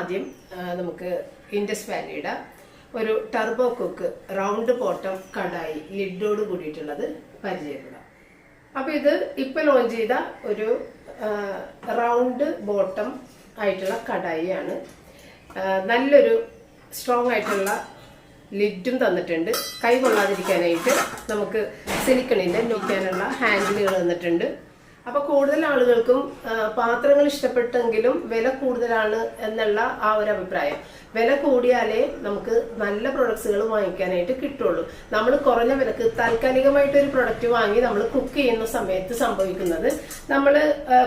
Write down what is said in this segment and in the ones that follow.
ആദ്യം നമുക്ക് ഇൻഡസ് വാലിയുടെ ഒരു turbo cook round bottom kadai ലിഡോട് കൂടിയിട്ടുള്ളത് പരിചയപ്പെടാം. അപ്പോൾ ഇത് ഇപ്പോൾ ലോഞ്ച് ചെയ്ത ഒരു റൗണ്ട് ബോട്ടം ആയിട്ടുള്ള കടായിയാണ്. നല്ലൊരു സ്ട്രോങ് ആയിട്ടുള്ള ലിഡും തന്നിട്ടുണ്ട്. കൈ കൊള്ളാതിരിക്കാനായിട്ട് നമുക്ക് സിലിക്കണിന്റെ നോക്കാനുള്ള ഹാൻഡിലുകൾ തന്നിട്ടുണ്ട്. അപ്പോൾ കൂടുതൽ ആളുകൾക്കും പാത്രങ്ങൾ ഇഷ്ടപ്പെട്ടെങ്കിലും വില കൂടുതലാണ് എന്നുള്ള ആ ഒരു അഭിപ്രായം. വില കൂടിയാലേ നമുക്ക് നല്ല പ്രൊഡക്ട്സുകൾ വാങ്ങിക്കാനായിട്ട് കിട്ടുള്ളൂ. നമ്മൾ കുറഞ്ഞ വിലക്ക് താൽക്കാലികമായിട്ട് ഒരു പ്രൊഡക്റ്റ് വാങ്ങി നമ്മൾ കുക്ക് ചെയ്യുന്ന സമയത്ത് സംഭവിക്കുന്നത് നമ്മൾ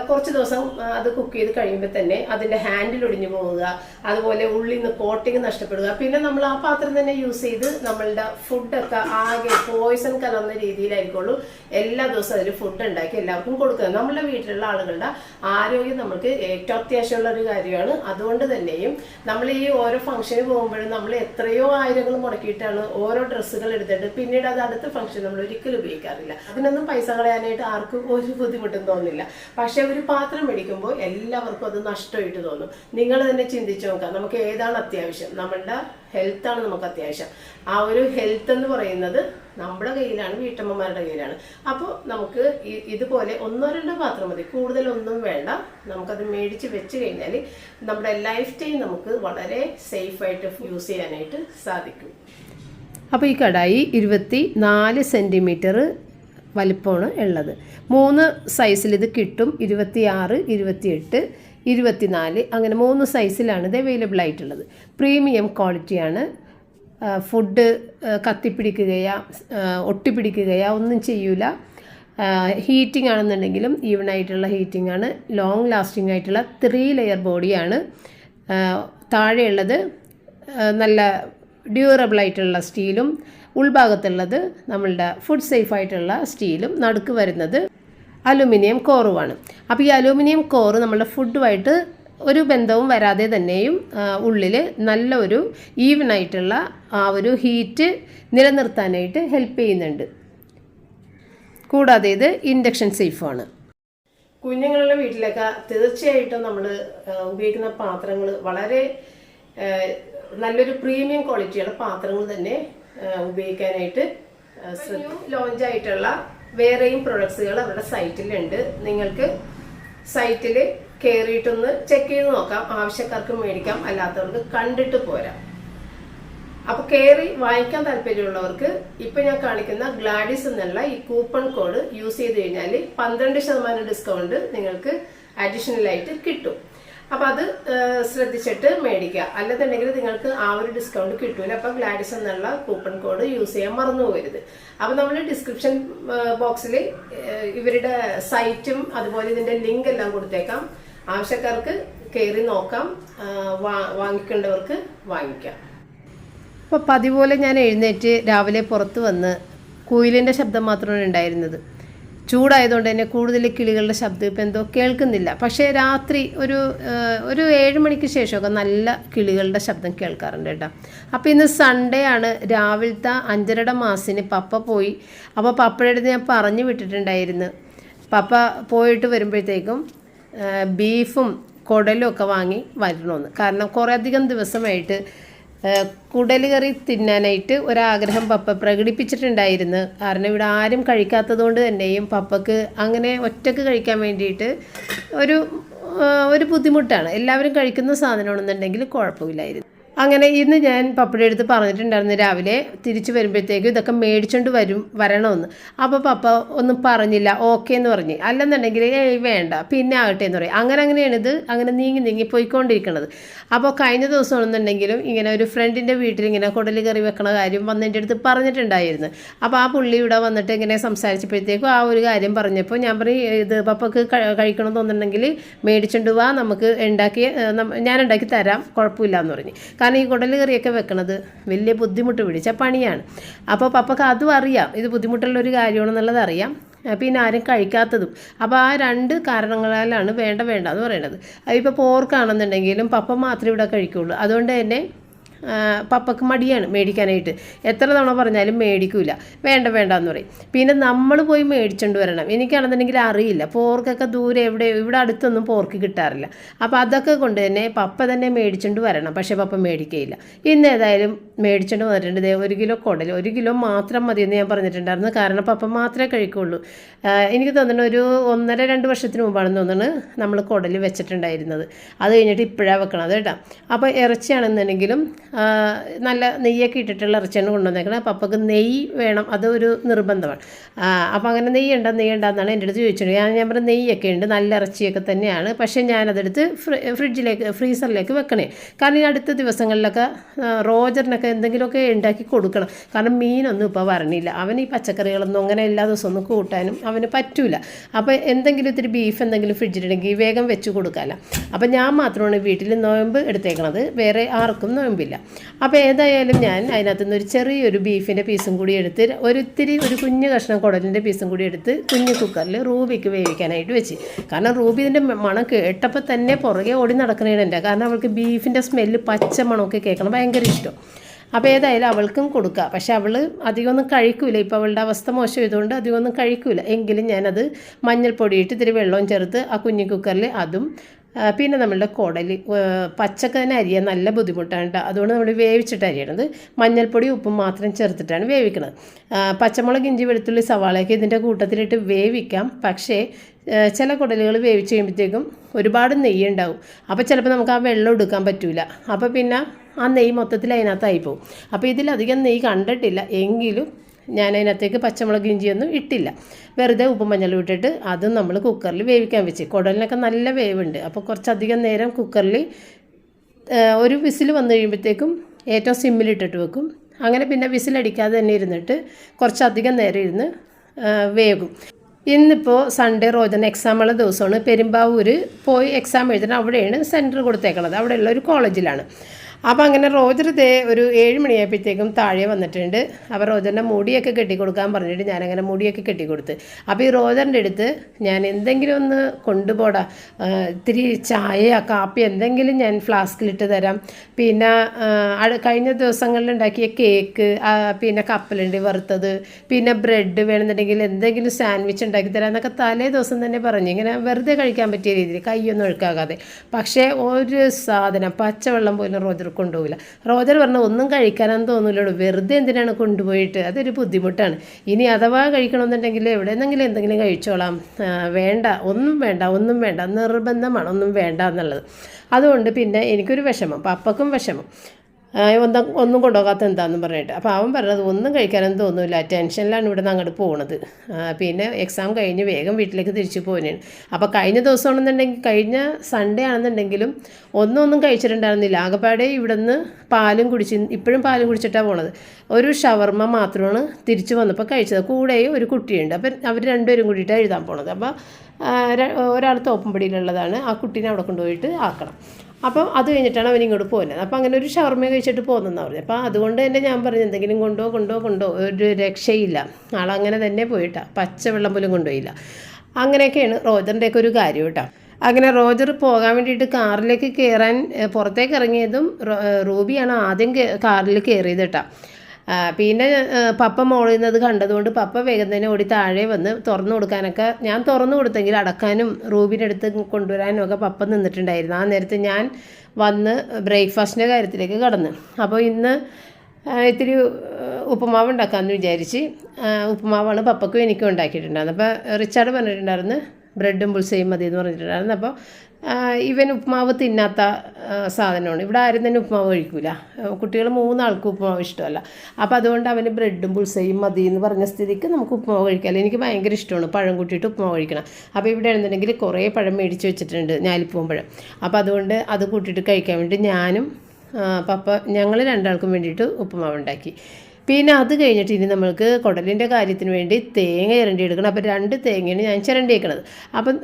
കുറച്ച് ദിവസം അത് കുക്ക് ചെയ്ത് കഴിയുമ്പോൾ തന്നെ അതിന്റെ ഹാൻഡിൽ ഒടിഞ്ഞു പോവുക അതുപോലെ ഉള്ളിൽ നിന്ന് കോട്ടിങ് നഷ്ടപ്പെടുക. പിന്നെ നമ്മൾ ആ പാത്രം തന്നെ യൂസ് ചെയ്ത് നമ്മളുടെ ഫുഡൊക്കെ ആകെ പോയിസൺ കലർന്ന രീതിയിലായിരിക്കുള്ളൂ. എല്ലാ ദിവസവും അതിൽ ഫുഡ് ഉണ്ടാക്കി എല്ലാവർക്കും കൊടുക്കുന്നത്. നമ്മുടെ വീട്ടിലുള്ള ആളുകളുടെ ആരോഗ്യം നമുക്ക് ഏറ്റവും അത്യാവശ്യമുള്ള ഒരു കാര്യമാണ്. അതുകൊണ്ട് തന്നെയും നമ്മൾ ഈ ഓരോ ഫംഗ്ഷന് പോകുമ്പോഴും നമ്മൾ എത്രയോ ആയിരങ്ങൾ മുടക്കിയിട്ടാണ് ഓരോ ഡ്രസ്സുകൾ എടുത്തിട്ട് പിന്നീട് അത് അടുത്ത ഫംഗ്ഷൻ നമ്മൾ ഒരിക്കലും ഉപയോഗിക്കാറില്ല. അതിനൊന്നും പൈസ കളയാനായിട്ട് ആർക്കും ഒരു ബുദ്ധിമുട്ടും തോന്നില്ല. പക്ഷെ ഒരു പാത്രം മേടിക്കുമ്പോൾ എല്ലാവർക്കും അത് നഷ്ടമായിട്ട് തോന്നും. നിങ്ങൾ തന്നെ ചിന്തിച്ചു നോക്കാം നമുക്ക് ഏതാണ് അത്യാവശ്യം? നമ്മളുടെ ഹെൽത്താണ് നമുക്ക് അത്യാവശ്യം. ആ ഒരു ഹെൽത്ത് എന്ന് പറയുന്നത് നമ്മുടെ കയ്യിലാണ് വീട്ടമ്മമാരുടെ കയ്യിലാണ്. അപ്പോൾ നമുക്ക് ഇതുപോലെ ഒന്നോ രണ്ടോ പാത്രം മതി. കൂടുതലൊന്നും വേണ്ട. നമുക്കത് മേടിച്ച് വെച്ച് കഴിഞ്ഞാൽ നമ്മുടെ ലൈഫ് ടൈം നമുക്ക് വളരെ സേഫായിട്ട് യൂസ് ചെയ്യാനായിട്ട് സാധിക്കും. അപ്പോൾ ഈ കടായി ഇരുപത്തി നാല് സെന്റിമീറ്റർ വലിപ്പമാണ് ഉള്ളത്. മൂന്ന് സൈസിൽ ഇത് കിട്ടും. ഇരുപത്തിയാറ് ഇരുപത്തിയെട്ട് ഇരുപത്തിനാല്. അങ്ങനെ മൂന്ന് സൈസിലാണ് ഇത് അവൈലബിൾ ആയിട്ടുള്ളത്. പ്രീമിയം ക്വാളിറ്റിയാണ് ഫുഡ് കത്തിപ്പിടിക്കുകയാ ഒട്ടിപ്പിടിക്കുകയോ ഒന്നും ചെയ്യൂല. ഹീറ്റിംഗ് ആണെന്നുണ്ടെങ്കിലും ഈവൺ ആയിട്ടുള്ള ഹീറ്റിംഗ് ആണ്. ലോങ് ലാസ്റ്റിംഗ് ആയിട്ടുള്ള ത്രീ ലെയർ ബോഡിയാണ് താഴെയുള്ളത് നല്ല ഡ്യൂറബിൾ ആയിട്ടുള്ള സ്റ്റീലും ഉൾഭാഗത്തുള്ളത് നമ്മളുടെ ഫുഡ് സേഫ് ആയിട്ടുള്ള സ്റ്റീലും നടുക്ക് വരുന്നത് അലുമിനിയം കോറുമാണ് അപ്പോൾ ഈ അലുമിനിയം കോറ് നമ്മളുടെ ഫുഡുമായിട്ട് ഒരു ബന്ധവും വരാതെ തന്നെയും ഉള്ളിൽ നല്ല ഒരു ഈവനായിട്ടുള്ള ആ ഒരു ഹീറ്റ് നിലനിർത്താനായിട്ട് ഹെൽപ്പ് ചെയ്യുന്നുണ്ട്. കൂടാതെ ഇത് ഇൻഡക്ഷൻ സേഫാണ് കുഞ്ഞുങ്ങളുടെ വീട്ടിലൊക്കെ തീർച്ചയായിട്ടും നമ്മൾ ഉപയോഗിക്കുന്ന പാത്രങ്ങൾ വളരെ നല്ലൊരു പ്രീമിയം ക്വാളിറ്റിയുള്ള പാത്രങ്ങൾ തന്നെ ഉപയോഗിക്കാനായിട്ട് ലോഞ്ച് ആയിട്ടുള്ള വേറെയും പ്രൊഡക്ട്സുകൾ അവരുടെ സൈറ്റിലുണ്ട് നിങ്ങൾക്ക് സൈറ്റിൽ കയറിയിട്ടൊന്ന് ചെക്ക് ചെയ്ത് നോക്കാം. ആവശ്യക്കാർക്ക് മേടിക്കാം. അല്ലാത്തവർക്ക് കണ്ടിട്ട് പോരാം. അപ്പൊ കയറി വാങ്ങിക്കാൻ താല്പര്യമുള്ളവർക്ക് ഇപ്പൊ ഞാൻ കാണിക്കുന്ന ഗ്ലാഡിസ് എന്നുള്ള ഈ കൂപ്പൺ കോഡ് യൂസ് ചെയ്ത് കഴിഞ്ഞാൽ പന്ത്രണ്ട് ശതമാനം ഡിസ്കൗണ്ട് നിങ്ങൾക്ക് അഡീഷണൽ ആയിട്ട് കിട്ടും. അപ്പൊ അത് ശ്രദ്ധിച്ചിട്ട് മേടിക്കുക. അല്ലെന്നുണ്ടെങ്കിൽ നിങ്ങൾക്ക് ആ ഒരു ഡിസ്കൗണ്ട് കിട്ടൂല. അപ്പോൾ ഗ്ലാഡിസ് എന്നുള്ള കൂപ്പൺ കോഡ് യൂസ് ചെയ്യാൻ മറന്നു പോകരുത് അപ്പം നമ്മൾ ഡിസ്ക്രിപ്ഷൻ ബോക്സിൽ ഇവരുടെ സൈറ്റും അതുപോലെ ഇതിന്റെ ലിങ്ക് എല്ലാം കൊടുത്തേക്കാം. ആവശ്യക്കാർക്ക് കയറി നോക്കാം. വാങ്ങിക്കേണ്ടവർക്ക് വാങ്ങിക്കാം. അപ്പോൾ പതിപോലെ ഞാൻ എഴുന്നേറ്റ് രാവിലെ പുറത്ത് വന്ന് കുയിലിന്റെ ശബ്ദം മാത്രമാണ് ഉണ്ടായിരുന്നത്. ചൂടായതുകൊണ്ട് തന്നെ കൂടുതൽ കിളികളുടെ ശബ്ദം ഇപ്പം എന്തോ കേൾക്കുന്നില്ല. പക്ഷേ രാത്രി ഒരു ഒരു ഏഴ് മണിക്ക് ശേഷമൊക്കെ നല്ല കിളികളുടെ ശബ്ദം കേൾക്കാറുണ്ട് കേട്ടോ. അപ്പോൾ ഇന്ന് സൺഡേ ആണ്. രാവിലത്തെ അഞ്ചരട മാസിന് പപ്പ പോയി. അപ്പോൾ പപ്പയുടെ അടുത്ത് ഞാൻ പറഞ്ഞു വിട്ടിട്ടുണ്ടായിരുന്നു. പപ്പ പോയിട്ട് വരുമ്പോഴത്തേക്കും ബീഫും കുടലും ഒക്കെ വാങ്ങി വരണമെന്ന് കാരണം കുറേ അധികം ദിവസമായിട്ട് കുടൽ കറി തിന്നാനായിട്ട് ഒരാഗ്രഹം പപ്പ പ്രകടിപ്പിച്ചിട്ടുണ്ടായിരുന്നു. കാരണം ഇവിടെ ആരും കഴിക്കാത്തതുകൊണ്ട് തന്നെയും പപ്പക്ക് അങ്ങനെ ഒറ്റയ്ക്ക് കഴിക്കാൻ വേണ്ടിയിട്ട് ഒരു ഒരു ബുദ്ധിമുട്ടാണ്. എല്ലാവരും കഴിക്കുന്ന സാധനമാണെന്നുണ്ടെങ്കിൽ കുഴപ്പമില്ലായിരുന്നു. അങ്ങനെ ഇന്ന് ഞാൻ പപ്പയുടെ അടുത്ത് പറഞ്ഞിട്ടുണ്ടായിരുന്നു രാവിലെ തിരിച്ചു വരുമ്പോഴത്തേക്കും ഇതൊക്കെ മേടിച്ചുകൊണ്ട് വരും വരണമെന്ന്. അപ്പോൾ പപ്പ ഒന്നും പറഞ്ഞില്ല ഓക്കെ എന്ന് പറഞ്ഞ്. അല്ലെന്നുണ്ടെങ്കിൽ ഏയ് വേണ്ട പിന്നെ ആകട്ടെ എന്ന് പറയും. അങ്ങനെ അങ്ങനെയാണ് ഇത് അങ്ങനെ നീങ്ങി നീങ്ങി പോയിക്കൊണ്ടിരിക്കുന്നത് അപ്പോൾ കഴിഞ്ഞ ദിവസമാണെന്നുണ്ടെങ്കിലും ഇങ്ങനെ ഒരു ഫ്രണ്ടിന്റെ വീട്ടിൽ ഇങ്ങനെ കുടൽ കറി വെക്കണ കാര്യം വന്ന് എന്റെ അടുത്ത് പറഞ്ഞിട്ടുണ്ടായിരുന്നു. അപ്പോൾ ആ പുള്ളി ഇവിടെ വന്നിട്ട് ഇങ്ങനെ സംസാരിച്ചപ്പോഴത്തേക്കും ആ ഒരു കാര്യം പറഞ്ഞപ്പോൾ ഞാൻ പറയും ഇത് പപ്പക്ക് കഴിക്കണം തോന്നുന്നുണ്ടെങ്കിൽ മേടിച്ചുകൊണ്ട് വാ നമുക്ക് ഉണ്ടാക്കി ഞാൻ ഉണ്ടാക്കി തരാം കുഴപ്പമില്ല എന്ന് പറഞ്ഞു. കാരണം ഈ കുടൽ കറിയൊക്കെ വെക്കണത് വലിയ ബുദ്ധിമുട്ട് പിടിച്ച പണിയാണ്. അപ്പോൾ പപ്പക്ക് അതും അറിയാം. ഇത് ബുദ്ധിമുട്ടുള്ളൊരു കാര്യമാണെന്നുള്ളത് അറിയാം. പിന്നെ ആരും കഴിക്കാത്തതും. അപ്പോൾ ആ രണ്ട് കാരണങ്ങളാലാണ് വേണ്ട വേണ്ട എന്ന് പറയുന്നത് ഇപ്പോൾ പോർക്കാണെന്നുണ്ടെങ്കിലും പപ്പ മാത്രമേ ഇവിടെ കഴിക്കുള്ളൂ. അതുകൊണ്ട് തന്നെ പപ്പക്ക് മടിയാണ് മേടിക്കാനായിട്ട്. എത്ര തവണ പറഞ്ഞാലും മേടിക്കൂല. വേണ്ട വേണ്ട എന്ന് പറയും. പിന്നെ നമ്മൾ പോയി മേടിച്ചുകൊണ്ട് വരണം. എനിക്കാണെന്നുണ്ടെങ്കിൽ അറിയില്ല. പോർക്കൊക്കെ ദൂരെ എവിടെ ഇവിടെ അടുത്തൊന്നും പോർക്ക് കിട്ടാറില്ല. അപ്പോൾ അതൊക്കെ കൊണ്ട് തന്നെ പപ്പ തന്നെ മേടിച്ചുകൊണ്ട് വരണം. പക്ഷേ പപ്പ മേടിക്കുകയില്ല ഇന്ന് ഏതായാലും മേടിച്ചുകൊണ്ട് വന്നിട്ടുണ്ട്. ഒരു കിലോ കുടൽ ഒരു കിലോ മാത്രം മതി എന്ന് ഞാൻ പറഞ്ഞിട്ടുണ്ടായിരുന്നു. കാരണം പപ്പ മാത്രമേ കഴിക്കുള്ളൂ. എനിക്ക് തോന്നുന്നു ഒരു ഒന്നര രണ്ട് വർഷത്തിന് മുമ്പാണെന്ന് തോന്നുന്നു നമ്മൾ കുടൽ വെച്ചിട്ടുണ്ടായിരുന്നത്. അത് കഴിഞ്ഞിട്ട് ഇപ്പോഴാണ് വെക്കണത് കേട്ടോ. അപ്പോൾ ഇറച്ചിയാണെന്നുണ്ടെങ്കിലും നല്ല നെയ്യൊക്കെ ഇട്ടിട്ടുള്ള ഇറച്ചിയാണ് കൊണ്ടുവന്നേക്കണം. അപ്പക്ക് നെയ്യ് വേണം. അതൊരു നിർബന്ധമാണ്. അപ്പോൾ അങ്ങനെ നെയ്യ് ഉണ്ടോ നെയ്യ് ഉണ്ടെന്നാണ് എന്റെ അടുത്ത് ചോദിച്ചത്. ഞാൻ ഞാൻ പറഞ്ഞ നെയ്യൊക്കെ ഉണ്ട് നല്ല ഇറച്ചിയൊക്കെ തന്നെയാണ്. പക്ഷേ ഞാനതെടുത്ത് ഫ്രി ഫ്രിഡ്ജിലേക്ക് ഫ്രീസറിലേക്ക് വെക്കണേ. കാരണം ഈ അടുത്ത ദിവസങ്ങളിലൊക്കെ റോജറിനൊക്കെ എന്തെങ്കിലുമൊക്കെ ഉണ്ടാക്കി കൊടുക്കണം. കാരണം മീനൊന്നും ഇപ്പോൾ വരണില്ല. അവൻ ഈ പച്ചക്കറികളൊന്നും അങ്ങനെ എല്ലാ ദിവസവും ഒന്നും കൂട്ടാനും അവന് പറ്റൂല. അപ്പോൾ എന്തെങ്കിലും ഇത്തിരി ബീഫ് എന്തെങ്കിലും ഫ്രിഡ്ജിലുണ്ടെങ്കിൽ വേഗം വെച്ച് കൊടുക്കാമല്ലോ അപ്പോൾ ഞാൻ മാത്രമാണ് വീട്ടിൽ നോയമ്പ് എടുത്തേക്കണത്. വേറെ ആർക്കും നോയമ്പില്ല. അപ്പോൾ ഏതായാലും ഞാൻ അതിനകത്ത് നിന്ന് ഒരു ചെറിയൊരു ബീഫിന്റെ പീസും കൂടി എടുത്ത് ഒരിത്തിരി ഒരു കുഞ്ഞു കഷ്ണം കുടലിന്റെ പീസും കൂടി എടുത്ത് കുഞ്ഞു കുക്കറിൽ റൂബിക്ക് വേവിക്കാനായിട്ട് വെച്ച്. കാരണം റൂബി ഇതിന്റെ മണം കേട്ടപ്പോൾ തന്നെ പുറകെ ഓടി നടക്കണേന്റെ കാരണം അവൾക്ക് ബീഫിന്റെ സ്മെല്ല് പച്ച മണമൊക്കെ കേൾക്കണം ഭയങ്കര ഇഷ്ടം. അപ്പോൾ ഏതായാലും അവൾക്കും കൊടുക്കുക പക്ഷേ അവൾ അധികമൊന്നും കഴിക്കില്ല ഇപ്പോൾ അവളുടെ അവസ്ഥ മോശമായതുകൊണ്ട് അധികമൊന്നും കഴിക്കില്ല എങ്കിലും ഞാനത് മഞ്ഞൾപ്പൊടിയിട്ട് ഇത്തിരി വെള്ളവും ചേർത്ത് ആ കുഞ്ഞു കുക്കറിൽ അതും പിന്നെ നമ്മളുടെ കുടൽ പച്ചക്ക തന്നെ അരിയാൻ നല്ല ബുദ്ധിമുട്ടാണ് കേട്ടോ അതുകൊണ്ട് നമ്മൾ വേവിച്ചിട്ട് അരിയണത്. മഞ്ഞൾപ്പൊടി ഉപ്പും മാത്രം ചേർത്തിട്ടാണ് വേവിക്കുന്നത് പച്ചമുളക് ഇഞ്ചി വെളുത്തുള്ളി സവാളയൊക്കെ ഇതിന്റെ കൂട്ടത്തിലിട്ട് വേവിക്കാം. പക്ഷേ ചില കുടലുകൾ വേവിച്ച് കഴിയുമ്പോഴത്തേക്കും ഒരുപാട് നെയ്യ് ഉണ്ടാവും. അപ്പോൾ ചിലപ്പോൾ നമുക്ക് ആ വെള്ളം എടുക്കാൻ പറ്റില്ല അപ്പോൾ പിന്നെ ആ നെയ്യ് മൊത്തത്തിൽ അതിനകത്തായി പോകും. അപ്പോൾ ഇതിലധികം നെയ്യ് കണ്ടിട്ടില്ല. എങ്കിലും ഞാൻ അതിനകത്തേക്ക് പച്ചമുളക് ഇഞ്ചിയൊന്നും ഇട്ടില്ല. വെറുതെ ഉപ്പും മഞ്ഞളും ഇട്ടിട്ട് അതും നമ്മൾ കുക്കറിൽ വേവിക്കാൻ വെച്ച്. കുടലിനൊക്കെ നല്ല വേവുണ്ട്. അപ്പോൾ കുറച്ചധികം നേരം കുക്കറിൽ ഒരു വിസിൽ വന്നു കഴിയുമ്പോഴത്തേക്കും ഏറ്റവും സിമ്മിലിട്ടിട്ട് വെക്കും. അങ്ങനെ പിന്നെ വിസിലടിക്കാതെ തന്നെ ഇരുന്നിട്ട് കുറച്ചധികം നേരം ഇരുന്ന് വേകും ഇന്നിപ്പോൾ സൺഡേ റോജന എക്സാമുള്ള ദിവസമാണ്. പെരുമ്പാവൂർ പോയി എക്സാം എഴുതണം അവിടെയാണ് സെന്റർ കൊടുത്തേക്കുന്നത് അവിടെയുള്ള ഒരു കോളേജിലാണ് അപ്പോൾ അങ്ങനെ റോജർ ദേ ഒരു ഏഴ് മണിയായപ്പോഴത്തേക്കും താഴെ വന്നിട്ടുണ്ട്. അപ്പോൾ റോജറിന്റെ മുടിയൊക്കെ കെട്ടിക്കൊടുക്കാൻ പറഞ്ഞിട്ട് ഞാനങ്ങനെ മുടിയൊക്കെ കെട്ടിക്കൊടുത്ത്. അപ്പോൾ ഈ റോജറിന്റെ അടുത്ത് ഞാൻ എന്തെങ്കിലും ഒന്ന് കൊണ്ടുപോടാ. ഇത്തിരി ചായ കാപ്പി എന്തെങ്കിലും ഞാൻ ഫ്ലാസ്കിലിട്ട് തരാം. പിന്നെ കഴിഞ്ഞ ദിവസങ്ങളിൽ ഉണ്ടാക്കിയ കേക്ക് പിന്നെ കപ്പലുണ്ട് വറുത്തത് പിന്നെ ബ്രെഡ് വേണമെന്നുണ്ടെങ്കിൽ എന്തെങ്കിലും സാൻഡ്വിച്ച് ഉണ്ടാക്കി തരാം എന്നൊക്കെ തലേ ദിവസം തന്നെ പറഞ്ഞു. ഇങ്ങനെ വെറുതെ കഴിക്കാൻ പറ്റിയ രീതിയിൽ കൈയൊന്നും ഒഴുക്കാകാതെ. പക്ഷേ ഒരു സാധനം പച്ചവെള്ളം പോലും റോജർ കൊണ്ടുപോകില്ല റോജർ പറഞ്ഞാൽ ഒന്നും കഴിക്കാനൊന്നും തോന്നില്ലല്ലോ വെറുതെ എന്തിനാണ് കൊണ്ടുപോയിട്ട്? അതൊരു ബുദ്ധിമുട്ടാണ്. ഇനി അഥവാ കഴിക്കണമെന്നുണ്ടെങ്കിൽ എവിടെ നിന്നെങ്കിലും എന്തെങ്കിലും കഴിച്ചോളാം. വേണ്ട ഒന്നും വേണ്ട ഒന്നും വേണ്ട നിർബന്ധമാണ് ഒന്നും വേണ്ട എന്നുള്ളത്. അതുകൊണ്ട് പിന്നെ എനിക്കൊരു വിഷമം പപ്പക്കും വിഷമം. ഒന്നും ഒന്നും കൊണ്ടുപോകാത്ത എന്താണെന്ന് പറഞ്ഞിട്ട്. അപ്പോൾ അവൻ പറഞ്ഞത് ഒന്നും കഴിക്കാനൊന്നും തോന്നില്ല ടെൻഷനിലാണ് ഇവിടെ നിന്ന് അങ്ങോട്ട് പോണത് പിന്നെ എക്സാം കഴിഞ്ഞ് വേഗം വീട്ടിലേക്ക് തിരിച്ചു പോകാനാണ് അപ്പോൾ കഴിഞ്ഞ ദിവസമാണെന്നുണ്ടെങ്കിൽ കഴിഞ്ഞ സൺഡേ ആണെന്നുണ്ടെങ്കിലും ഒന്നും ഒന്നും കഴിച്ചിട്ടുണ്ടായിരുന്നില്ല. ആകെപ്പാടെ ഇവിടെ നിന്ന് പാലും കുടിച്ച് ഇപ്പോഴും പാലും കുടിച്ചിട്ടാണ് പോണത്. ഒരു ഷവർമ്മ മാത്രമാണ് തിരിച്ചു വന്നപ്പോൾ കഴിച്ചത്. കൂടെ ഒരു കുട്ടിയുണ്ട്. അപ്പം അവർ രണ്ടുപേരും കൂടിയിട്ടാണ് എഴുതാൻ പോണത്. അപ്പോൾ ഒരാൾ തോപ്പുംപടിയിലുള്ളതാണ്. ആ കുട്ടീനെ അവിടെ കൊണ്ടുപോയിട്ട് ആക്കണം. അപ്പം അത് കഴിഞ്ഞിട്ടാണ് അവൻ ഇങ്ങോട്ട് പോകുന്നത്. അപ്പം അങ്ങനെ ഒരു ഷവർമ കഴിച്ചിട്ട് പോകുന്നതെന്ന് പറഞ്ഞു. അപ്പോൾ അതുകൊണ്ട് തന്നെ ഞാൻ പറഞ്ഞു എന്തെങ്കിലും കൊണ്ടോ കൊണ്ടോ കൊണ്ടോ ഒരു രക്ഷയില്ല. ആളങ്ങനെ തന്നെ പോയിട്ടാ. പച്ചവെള്ളം പോലും കൊണ്ടുപോയില്ല. അങ്ങനെയൊക്കെയാണ് റോജറിന്റെയൊക്കെ ഒരു കാര്യം കേട്ടോ. അങ്ങനെ റോജർ പോകാൻ വേണ്ടിയിട്ട് കാറിലേക്ക് കയറാൻ പുറത്തേക്ക് ഇറങ്ങിയതും റൂബിയാണ് ആദ്യം കാറിൽ കയറിയത് കേട്ടോ. പിന്നെ പപ്പ മോളുന്നത് കണ്ടതുകൊണ്ട് പപ്പ വേഗം തന്നെ ഓടി താഴെ വന്ന് തുറന്നു കൊടുക്കാനൊക്കെ ഞാൻ തുറന്നു കൊടുത്തെങ്കിൽ അടക്കാനും റൂബിന്റെ അടുത്ത് കൊണ്ടുവരാനും ഒക്കെ പപ്പ നിന്നിട്ടുണ്ടായിരുന്നു. ആ നേരത്തെ ഞാൻ വന്ന് ബ്രേക്ക്ഫാസ്റ്റിന്റെ കാര്യത്തിലേക്ക് കടന്നു. അപ്പോൾ ഇന്ന് ഇത്തിരി ഉപ്പുമാവ് ഉണ്ടാക്കാമെന്ന് വിചാരിച്ച് ഉപ്പുമാവാണ് പപ്പക്കും എനിക്കും ഉണ്ടാക്കിയിട്ടുണ്ടായിരുന്നത്. അപ്പോൾ റിച്ചാർഡ് പറഞ്ഞിട്ടുണ്ടായിരുന്നു ബ്രെഡും പുൾസയും മതി എന്ന് പറഞ്ഞിട്ടുണ്ടായിരുന്നു അപ്പോൾ ഇവൻ ഉപ്പുമാവ് തിന്നാത്ത സാധനമാണ്. ഇവിടെ ആരും തന്നെ ഉപ്മാവ് കഴിക്കില്ല കുട്ടികൾ മൂന്നാൾക്കും ഉപ്മാവ് ഇഷ്ടമല്ല. അപ്പോൾ അതുകൊണ്ട് അവന് ബ്രെഡും പുൾസയും മതി എന്ന് പറഞ്ഞ സ്ഥിതിക്ക് നമുക്ക് ഉപ്മാവ് കഴിക്കാമല്ലോ എനിക്ക് ഭയങ്കര ഇഷ്ടമാണ് പഴം കൂട്ടിയിട്ട് ഉപ്മാവ് കഴിക്കണം. അപ്പോൾ ഇവിടെ ആണെന്നുണ്ടെങ്കിൽ കുറേ പഴം മേടിച്ച് വെച്ചിട്ടുണ്ട് ഞാലിപ്പൂവൻ പഴം അപ്പോൾ അതുകൊണ്ട് അത് കൂട്ടിയിട്ട് കഴിക്കാൻ വേണ്ടി ഞാനും പപ്പ ഞങ്ങൾ രണ്ടാൾക്കും വേണ്ടിയിട്ട് ഉപ്പുമാവ് ഉണ്ടാക്കി. പിന്നെ അത് കഴിഞ്ഞിട്ട് ഇനി നമ്മൾക്ക് കുടലിന്റെ കാര്യത്തിന് വേണ്ടി തേങ്ങ ചിരണ്ടി എടുക്കണം. അപ്പോൾ രണ്ട് തേങ്ങയാണ് ഞാൻ ചിരണ്ടിയേക്കണത് അപ്പം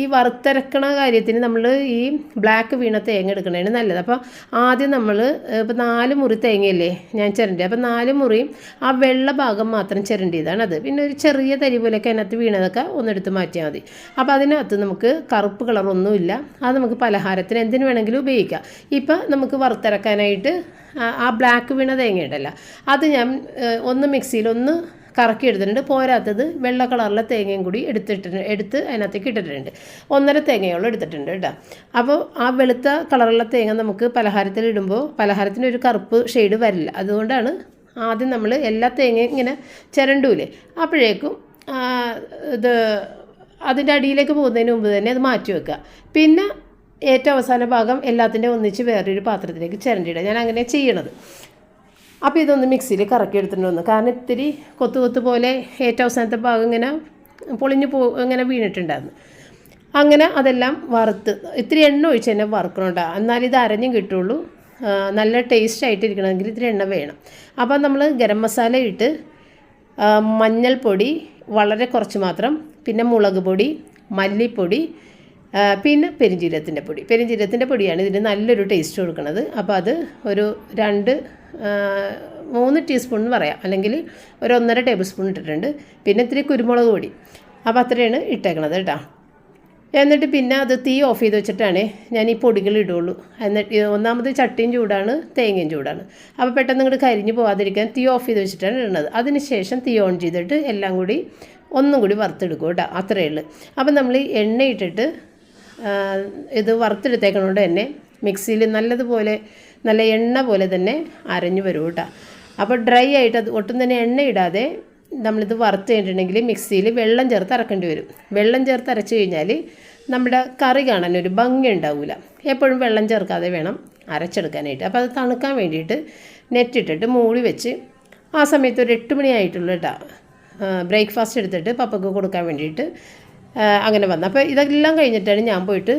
ഈ വറുത്തരക്കണ കാര്യത്തിന് നമ്മൾ ഈ ബ്ലാക്ക് വീണ തേങ്ങ എടുക്കണതാണ് നല്ലത്. അപ്പോൾ ആദ്യം നമ്മൾ ഇപ്പോൾ നാല് മുറി തേങ്ങയല്ലേ ഞാൻ ചിരണ്ടി അപ്പോൾ നാല് മുറിയും ആ വെള്ള ഭാഗം മാത്രം ചിരണ്ടിയതാണ് അത് പിന്നെ ഒരു ചെറിയ തരി പോലെയൊക്കെ അതിനകത്ത് വീണതൊക്കെ ഒന്നെടുത്ത് മാറ്റിയാൽ മതി. അപ്പോൾ അതിനകത്ത് നമുക്ക് കറുപ്പ് കളറൊന്നുമില്ല അത് നമുക്ക് പലഹാരത്തിന് എന്തിനു വേണമെങ്കിലും ഉപയോഗിക്കാം. ഇപ്പം നമുക്ക് വറുത്തരക്കാനായിട്ട് ആ- ബ്ലാക്ക് വീണ തേങ്ങ അത് ഞാൻ ഒന്ന് മിക്സിയിൽ ഒന്ന് കറക്കി എടുത്തിട്ടുണ്ട്. പോരാത്തത് വെള്ള കളറിലെ തേങ്ങയും കൂടി എടുത്തിട്ടുണ്ട് എടുത്ത് അതിനകത്തേക്ക് ഇട്ടിട്ടുണ്ട്. ഒന്നര തേങ്ങയോളം എടുത്തിട്ടുണ്ട് കേട്ടോ. അപ്പോൾ ആ വെളുത്ത കളറുള്ള തേങ്ങ നമുക്ക് പലഹാരത്തിൽ ഇടുമ്പോൾ പലഹാരത്തിന് ഒരു കറുപ്പ് ഷെയ്ഡ് വരില്ല. അതുകൊണ്ടാണ് ആദ്യം നമ്മൾ എല്ലാ തേങ്ങയും ഇങ്ങനെ ചിരണ്ടൂലേ. അപ്പോഴേക്കും ഇത് അതിന്റെ അടിയിലേക്ക് പോകുന്നതിന് മുമ്പ് തന്നെ അത് മാറ്റി വെക്കുക. പിന്നെ ഏറ്റവും അവസാന ഭാഗം എല്ലാത്തിന്റെ ഒന്നിച്ച് വേറൊരു പാത്രത്തിലേക്ക് ചിരണ്ടിയിടുക. ഞാൻ അങ്ങനെ ചെയ്യണത്. അപ്പോൾ ഇതൊന്ന് മിക്സിയിൽ കറക്കി എടുത്തിട്ടുണ്ട് വന്നു കാരണം ഇത്തിരി കൊത്തു കൊത്തു പോലെ ഏറ്റവും അവസാനത്തെ ഭാഗം ഇങ്ങനെ പൊളിഞ്ഞു പോ ഇങ്ങനെ വീണിട്ടുണ്ടായിരുന്നു. അങ്ങനെ അതെല്ലാം വറുത്ത് ഇത്തിരി എണ്ണ ഒഴിച്ച് തന്നെ വറുക്കണുണ്ടാകും എന്നാലും ഇത് അരഞ്ഞും കിട്ടുള്ളൂ നല്ല ടേസ്റ്റ് ആയിട്ടിരിക്കണമെങ്കിൽ ഇത്തിരി എണ്ണ വേണം. അപ്പോൾ നമ്മൾ ഗരം മസാല ഇട്ട് മഞ്ഞൾപ്പൊടി വളരെ കുറച്ച് മാത്രം പിന്നെ മുളക് പൊടി മല്ലിപ്പൊടി പിന്നെ പെരിഞ്ചീരത്തിന്റെ പൊടി. പെരിഞ്ചീരത്തിന്റെ പൊടിയാണ് ഇതിന് നല്ലൊരു ടേസ്റ്റ് കൊടുക്കുന്നത് അപ്പോൾ അത് ഒരു രണ്ട് മൂന്ന് ടീസ്പൂൺ എന്ന് പറയാം. അല്ലെങ്കിൽ ഒരു ഒന്നര ടേബിൾ സ്പൂൺ ഇട്ടിട്ടുണ്ട്. പിന്നെ ഇത്തിരി കുരുമുളക് പൊടി. അപ്പോൾ അത്രയാണ് ഇട്ടേക്കണത് കേട്ടോ. എന്നിട്ട് പിന്നെ അത് തീ ഓഫ് ചെയ്ത് വെച്ചിട്ടാണ് ഞാൻ ഈ പൊടികൾ ഇടുള്ളൂ. എന്നിട്ട് ഒന്നാമത് ചട്ടിയും ചൂടാണ് തേങ്ങയും ചൂടാണ്. അപ്പോൾ പെട്ടെന്ന് ഇങ്ങോട്ട് കരിഞ്ഞു പോകാതിരിക്കാൻ തീ ഓഫ് ചെയ്ത് വെച്ചിട്ടാണ് ഇടുന്നത്. അതിന് ശേഷം തീ ഓൺ ചെയ്തിട്ട് എല്ലാം കൂടി ഒന്നും കൂടി വറുത്തെടുക്കും കേട്ടോ. അത്രയേ ഉള്ളൂ. അപ്പോൾ നമ്മൾ എണ്ണ ഇട്ടിട്ട് ഇത് വറുത്തെടുത്തേക്കണോണ്ട് തന്നെ മിക്സിയിൽ നല്ലതുപോലെ നല്ല എണ്ണ പോലെ തന്നെ അരഞ്ഞു വരും കേട്ടോ. അപ്പോൾ ഡ്രൈ ആയിട്ട് അത് ഒട്ടും തന്നെ എണ്ണ ഇടാതെ നമ്മളിത് വറുത്ത് കഴിഞ്ഞിട്ടുണ്ടെങ്കിൽ മിക്സിയിൽ വെള്ളം ചേർത്ത് അരക്കേണ്ടി വരും. വെള്ളം ചേർത്ത് അരച്ച് കഴിഞ്ഞാൽ നമ്മുടെ കറി കാണാൻ ഒരു ഭംഗി ഉണ്ടാവില്ല എപ്പോഴും വെള്ളം ചേർക്കാതെ വേണം അരച്ചെടുക്കാനായിട്ട്. അപ്പോൾ അത് തണുക്കാൻ വേണ്ടിയിട്ട് നെറ്റിട്ടിട്ട് മൂടി വെച്ച് ആ സമയത്ത് ഒരു എട്ട് മണിയായിട്ടുള്ള ബ്രേക്ക്ഫാസ്റ്റ് എടുത്തിട്ട് പപ്പക്ക് കൊടുക്കാൻ വേണ്ടിയിട്ട് അങ്ങനെ വന്നു. അപ്പോൾ ഇതെല്ലാം കഴിഞ്ഞിട്ടാണ് ഞാൻ പോയിട്ട്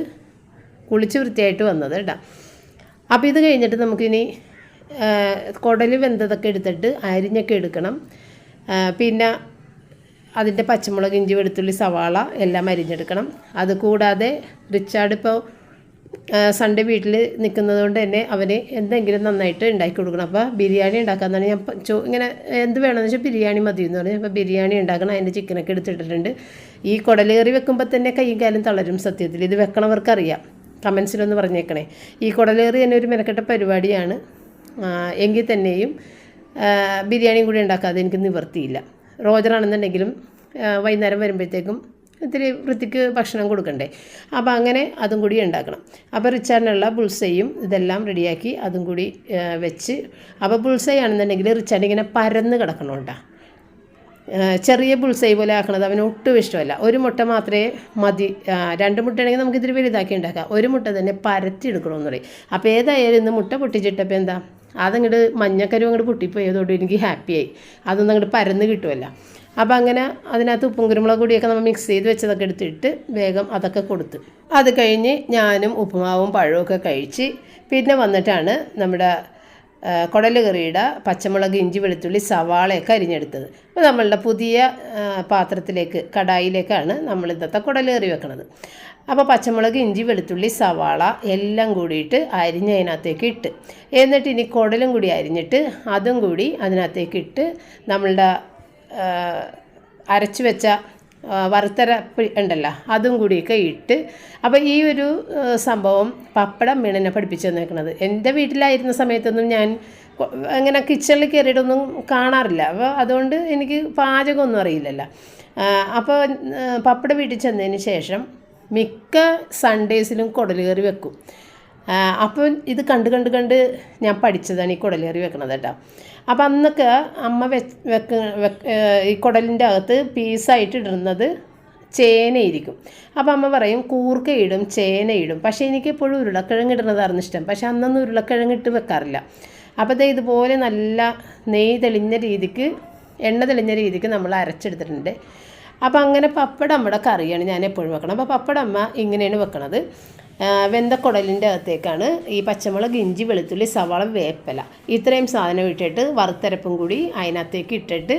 കുളിച്ച് വൃത്തിയായിട്ട് വന്നത് കേട്ടോ. അപ്പോൾ ഇത് കഴിഞ്ഞിട്ട് നമുക്കിനി കുടൽ വെന്തതൊക്കെ എടുത്തിട്ട് അരിഞ്ഞൊക്കെ എടുക്കണം. പിന്നെ അതിന്റെ പച്ചമുളക് ഇഞ്ചി വെളുത്തുള്ളി സവാള എല്ലാം അരിഞ്ഞെടുക്കണം. അത് കൂടാതെ റിച്ചാർഡ് ഇപ്പോൾ സൺഡേ വീട്ടിൽ നിൽക്കുന്നത് കൊണ്ട് തന്നെ അവന് എന്തെങ്കിലും നന്നായിട്ട് ഉണ്ടാക്കി കൊടുക്കണം. അപ്പോൾ ബിരിയാണി ഉണ്ടാക്കാമെന്നാണ് ഞാൻ ചോ ഇങ്ങനെ എന്ത് വേണമെന്ന് വെച്ചാൽ ബിരിയാണി മതി എന്ന് പറഞ്ഞു. അപ്പോൾ ബിരിയാണി ഉണ്ടാക്കണം. അതിന്റെ ചിക്കനൊക്കെ എടുത്തിട്ടിട്ടുണ്ട്. ഈ കുടലേറി വെക്കുമ്പോൾ തന്നെ കൈയും കാലും തളരും സത്യത്തിൽ. ഇത് വെക്കണവർക്കറിയാം. കമൻസിലൊന്ന് പറഞ്ഞേക്കണേ. ഈ കുടലേറി തന്നെ ഒരു മെനക്കെട്ട പരിപാടിയാണ്. എങ്കിൽ തന്നെയും ബിരിയാണി ബിരിയാണിയും കൂടി ഉണ്ടാക്കാതെ എനിക്ക് നിവർത്തിയില്ല. റോജറാണെന്നുണ്ടെങ്കിലും വൈകുന്നേരം വരുമ്പോഴത്തേക്കും ഇത്തിരി വൃത്തിക്ക് ഭക്ഷണം കൊടുക്കണ്ടേ. അപ്പോൾ അങ്ങനെ അതും കൂടി ഉണ്ടാക്കണം. അപ്പോൾ റിച്ചാർഡിനുള്ള ബുൾസയും ഇതെല്ലാം റെഡിയാക്കി അതും കൂടി വെച്ച്. അപ്പോൾ ബുൾസൈ ആണെന്നുണ്ടെങ്കിൽ റിച്ചാർഡ് ഇങ്ങനെ പരന്ന് കിടക്കണം കേട്ടോ ചെറിയ പുൾസൈ പോലെ ആക്കണത് അവന് ഒട്ടും ഇഷ്ടമല്ല. ഒരു മുട്ട മാത്രമേ മതി. രണ്ട് മുട്ട ആണെങ്കിൽ നമുക്ക് ഇതിൽ വലുതാക്കി ഉണ്ടാക്കാം. ഒരു മുട്ട തന്നെ പരത്തി എടുക്കണമെന്ന് പറയും. അപ്പോൾ ഏതായാലും ഇന്ന് മുട്ട പൊട്ടിച്ചിട്ടപ്പോൾ എന്താ? അതങ്ങോട്ട് മഞ്ഞക്കരും അങ്ങോട്ട് പൊട്ടിപ്പോയതോട് എനിക്ക് ഹാപ്പിയായി അതൊന്നും അങ്ങോട്ട് പരന്ന് കിട്ടുമല്ല അപ്പോൾ അങ്ങനെ അതിനകത്ത് ഉപ്പും കുരുമുളക് കൂടിയൊക്കെ നമ്മൾ മിക്സ് ചെയ്ത് വെച്ചതൊക്കെ എടുത്തിട്ട് വേഗം അതൊക്കെ കൊടുത്ത്. അത് കഴിഞ്ഞ് ഞാനും ഉപ്പുമാവും പഴവും ഒക്കെ കഴിച്ച് പിന്നെ വന്നിട്ടാണ് നമ്മുടെ ആ, കുടൽ കറിയുടെ പച്ചമുളക് ഇഞ്ചി വെളുത്തുള്ളി സവാളയൊക്കെ അരിഞ്ഞെടുത്തത്. അപ്പോൾ നമ്മളുടെ പുതിയ പാത്രത്തിലേക്ക് കടായിലേക്കാണ് നമ്മൾ ഇന്നത്തെ കുടൽ കറി വെക്കുന്നത് അപ്പോൾ പച്ചമുളക് ഇഞ്ചി വെളുത്തുള്ളി സവാള എല്ലാം കൂടിയിട്ട് അരിഞ്ഞ് അതിനകത്തേക്ക് ഇട്ട് എന്നിട്ട് ഇനി കുടലും കൂടി അരിഞ്ഞിട്ട് അതും കൂടി അതിനകത്തേക്ക് ഇട്ട് നമ്മളുടെ അരച്ചു വെച്ച വറുത്തരപ്പ് ഉണ്ടല്ലോ അതും കൂടിയൊക്കെ ഇട്ട്. അപ്പോൾ ഈ ഒരു സംഭവം പപ്പടം വീണെന്നെ പഠിപ്പിച്ചു തന്നേക്കണത്. എന്റെ വീട്ടിലായിരുന്ന സമയത്തൊന്നും ഞാൻ അങ്ങനെ കിച്ചണിൽ കയറിയിട്ടൊന്നും കാണാറില്ല. അപ്പോൾ അതുകൊണ്ട് എനിക്ക് പാചകമൊന്നും അറിയില്ലല്ലോ. അപ്പോൾ പപ്പടം വീട്ടിൽ ചെന്നതിന് ശേഷം മിക്ക സൺഡേസിലും കയറി വെക്കും. ആ, അപ്പം ഇത് കണ്ട് കണ്ട് കണ്ട് ഞാൻ പഠിച്ചതാണ് ഈ കുടലേറി വെക്കണത് കേട്ടോ. അപ്പം അന്നൊക്കെ അമ്മ വെക്ക ഈ കുടലിന്റെ അകത്ത് പീസായിട്ട് ഇടുന്നത് ചേനയിരിക്കും അപ്പം അമ്മ പറയും കൂർക്കയിടും ചേനയിടും ചേന പക്ഷേ എനിക്ക് എപ്പോഴും ഉരുളക്കിഴങ്ങ് ഇടുന്നതായിരുന്നു ഇഷ്ടം. പക്ഷേ അന്നൊന്നും ഉരുളക്കിഴങ്ങ് ഇട്ട് വെക്കാറില്ല. അപ്പോൾ ദേ ഇതുപോലെ നല്ല നെയ് തെളിഞ്ഞ രീതിക്ക് എണ്ണ തെളിഞ്ഞ രീതിക്ക് നമ്മൾ അരച്ചെടുത്തിട്ടുണ്ട്. അപ്പോൾ അങ്ങനെ പപ്പടം നമ്മുടെ കറിയാണ് ഞാൻ എപ്പോഴും വെക്കണം അപ്പോൾ പപ്പടം അമ്മ ഇങ്ങനെയാണ് വെക്കണത്. വെന്തക്കുടലിന്റെ അകത്തേക്കാണ് ഈ പച്ചമുളക് ഇഞ്ചി വെളുത്തുള്ളി സവാള വേപ്പല. ഇത്രയും സാധനം ഇട്ടിട്ട് വറുത്തരപ്പും കൂടി അതിനകത്തേക്ക് ഇട്ടിട്ട്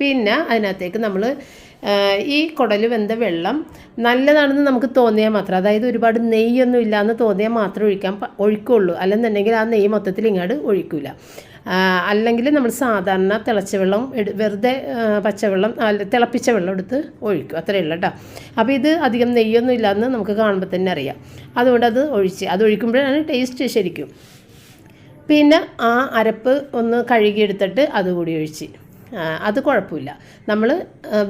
പിന്നെ അതിനകത്തേക്ക് നമ്മൾ ഈ കുടൽ വെന്ത വെള്ളം നല്ലതാണെന്ന് നമുക്ക് തോന്നിയാൽ മാത്രം. അതായത് ഒരുപാട് നെയ്യൊന്നും ഇല്ലയെന്ന് തോന്നിയാൽ മാത്രം ഒഴിക്കാൻ ഒഴിക്കുള്ളൂ. അല്ലെന്നുണ്ടെങ്കിൽ ആ നെയ്യ് മൊത്തത്തിൽ ഇങ്ങോട്ട് ഒഴിക്കില്ല അല്ലെങ്കിൽ നമ്മൾ സാധാരണ തിളച്ച വെള്ളം വെറുതെ പച്ചവെള്ളം അല്ല തിളപ്പിച്ച വെള്ളം എടുത്ത് ഒഴിക്കും. അത്രയേ ഉള്ളൂ കേട്ടോ. അപ്പോൾ ഇത് അധികം നെയ്യൊന്നും ഇല്ലാന്ന് നമുക്ക് കാണുമ്പോൾ തന്നെ അറിയാം. അതുകൊണ്ട് അത് ഒഴിച്ച് അത് ഒഴിക്കുമ്പോഴാണ് ടേസ്റ്റ് ശരിക്കും. പിന്നെ ആ അരപ്പ് ഒന്ന് കഴുകിയെടുത്തിട്ട് അതുകൂടി ഒഴിച്ച്. അത് കുഴപ്പമില്ല. നമ്മൾ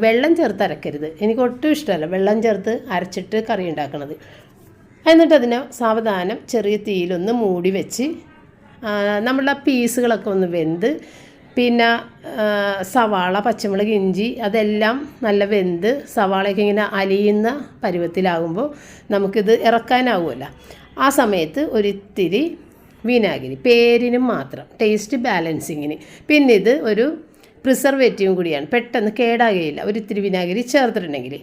വെള്ളം ചേർത്ത് അരക്കരുത്. എനിക്ക് ഒട്ടും ഇഷ്ടമല്ല വെള്ളം ചേർത്ത് അരച്ചിട്ട് കറി ഉണ്ടാക്കണത്. എന്നിട്ട് അതിനെ സാവധാനം ചെറിയ തീയിലൊന്ന് മൂടി വെച്ച് ആ, നമ്മളുടെ പീസുകളൊക്കെ ഒന്ന് വെന്ത് പിന്നെ സവാള പച്ചമുളക് ഇഞ്ചി അതെല്ലാം നല്ല വെന്ത് സവാളയൊക്കെ ഇങ്ങനെ അലിയുന്ന പരുവത്തിലാകുമ്പോൾ നമുക്കിത് ഇറക്കാനാവുമല്ലോ. ആ സമയത്ത് ഒരിത്തിരി വിനാഗിരി പേരിനും മാത്രം ടേസ്റ്റ് ബാലൻസിങ്ങിന് പിന്നെ ഇത് ഒരു പ്രിസർവേറ്റീവും കൂടിയാണ് പെട്ടെന്ന് കേടാകുകയില്ല. ഒരിത്തിരി വിനാഗിരി ചേർത്തിട്ടുണ്ടെങ്കിൽ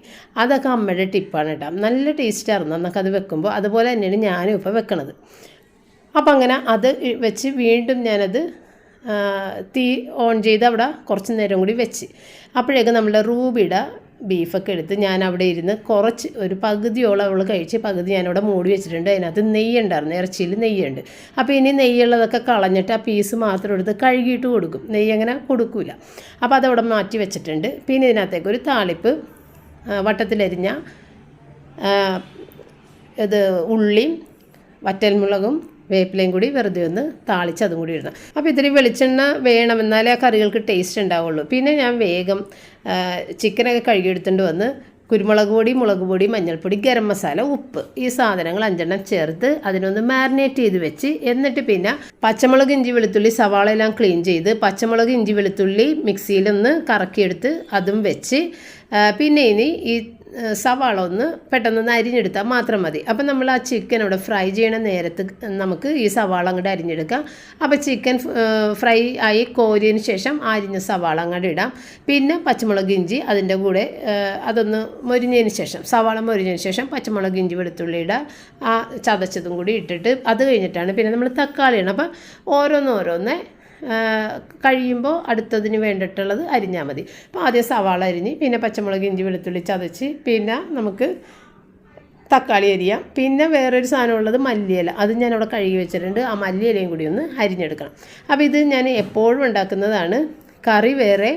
അതൊക്കെ അമ്മയുടെ ടിപ്പാണ് കേട്ടോ. നല്ല ടേസ്റ്റായിരുന്നു അന്നൊക്കെ അത് വെക്കുമ്പോൾ അതുപോലെ തന്നെയാണ് ഞാനും ഇപ്പോൾ വെക്കണത്. അപ്പം അങ്ങനെ അത് വെച്ച് വീണ്ടും ഞാനത് തീ ഓൺ ചെയ്ത് അവിടെ കുറച്ച് നേരം കൂടി വെച്ച്. അപ്പോഴേക്കും നമ്മുടെ റൂബിയുടെ ബീഫൊക്കെ എടുത്ത് ഞാൻ അവിടെ ഇരുന്ന് കുറച്ച് ഒരു പകുതിയോളം അവൾ കഴിച്ച് പകുതി ഞാനവിടെ മൂടി വെച്ചിട്ടുണ്ട്. അതിനകത്ത് നെയ്യ് ഉണ്ടായിരുന്നു ഇറച്ചിയിൽ നെയ്യുണ്ട്. അപ്പോൾ ഇനി നെയ്യുള്ളതൊക്കെ കളഞ്ഞിട്ട് ആ പീസ് മാത്രം എടുത്ത് കഴുകിയിട്ട് കൊടുക്കും. നെയ്യ് അങ്ങനെ കൊടുക്കില്ല അപ്പോൾ അതവിടെ മാറ്റി വെച്ചിട്ടുണ്ട്. പിന്നെ ഇതിനകത്തേക്ക് ഒരു താളിപ്പ് വട്ടത്തിലരിഞ്ഞ ഇത് ഉള്ളിയും വറ്റൽമുളകും വേപ്പിലയും കൂടി വെറുതെ ഒന്ന് താളിച്ച് അതും കൂടി ഇടണം. അപ്പോൾ ഇത്തിരി വെളിച്ചെണ്ണ വേണം എന്നാലേ ആ കറികൾക്ക് ടേസ്റ്റ് ഉണ്ടാവുള്ളൂ. പിന്നെ ഞാൻ വേഗം ചിക്കനൊക്കെ കഴുകിയെടുത്തുകൊണ്ട് വന്ന് കുരുമുളക് പൊടി മുളക് പൊടി മഞ്ഞൾപ്പൊടി ഗരം മസാല ഉപ്പ് ഈ സാധനങ്ങൾ അഞ്ചെണ്ണം ചേർത്ത് അതിനൊന്ന് മാരിനേറ്റ് ചെയ്ത് വെച്ച് എന്നിട്ട് പിന്നെ പച്ചമുളക് ഇഞ്ചി വെളുത്തുള്ളി സവാള എല്ലാം ക്ലീൻ ചെയ്ത് പച്ചമുളക് ഇഞ്ചി വെളുത്തുള്ളി മിക്സിയിലൊന്ന് കറക്കിയെടുത്ത് അതും വെച്ച് പിന്നെ ഇനി ഈ സവാള ഒന്ന് പെട്ടെന്നൊന്ന് അരിഞ്ഞെടുത്താൽ മാത്രം മതി. അപ്പം നമ്മൾ ആ ചിക്കൻ അവിടെ ഫ്രൈ ചെയ്യണ നേരത്ത് നമുക്ക് ഈ സവാള അങ്ങോട്ട് അരിഞ്ഞെടുക്കാം. അപ്പോൾ ചിക്കൻ ഫ്രൈ ആയി കോരിയതിന് ശേഷം അരിഞ്ഞ സവാള അങ്ങോട്ട് ഇടാം. പിന്നെ പച്ചമുളക് ഇഞ്ചി അതിന്റെ കൂടെ അതൊന്ന് മൊരിഞ്ഞതിന് ശേഷം സവാള മൊരിഞ്ഞതിന് ശേഷം പച്ചമുളക് ഇഞ്ചി വെളുത്തുള്ളി ഇടുക ആ ചതച്ചതും കൂടി ഇട്ടിട്ട് അത് കഴിഞ്ഞിട്ടാണ് പിന്നെ നമ്മൾ തക്കാളി ഇടണം. അപ്പം ഓരോന്നോരോന്ന് കഴിയുമ്പോൾ അടുത്തതിന് വേണ്ടിയിട്ടുള്ളത് അരിഞ്ഞാൽ മതി. അപ്പോൾ ആദ്യം സവാള അരിഞ്ഞ് പിന്നെ പച്ചമുളക് ഇഞ്ചി വെളുത്തുള്ളി ചതച്ച് പിന്നെ നമുക്ക് തക്കാളി അരിയാം. പിന്നെ വേറൊരു സാധനമുള്ളത് മല്ലിയില. അത് ഞാൻ അവിടെ കഴുകി വെച്ചിട്ടുണ്ട്. ആ മല്ലിയിലയും കൂടി ഒന്ന് അരിഞ്ഞെടുക്കണം. അപ്പോൾ ഇത് ഞാൻ എപ്പോഴും ഉണ്ടാക്കുന്നതാണ് കറി വേറെ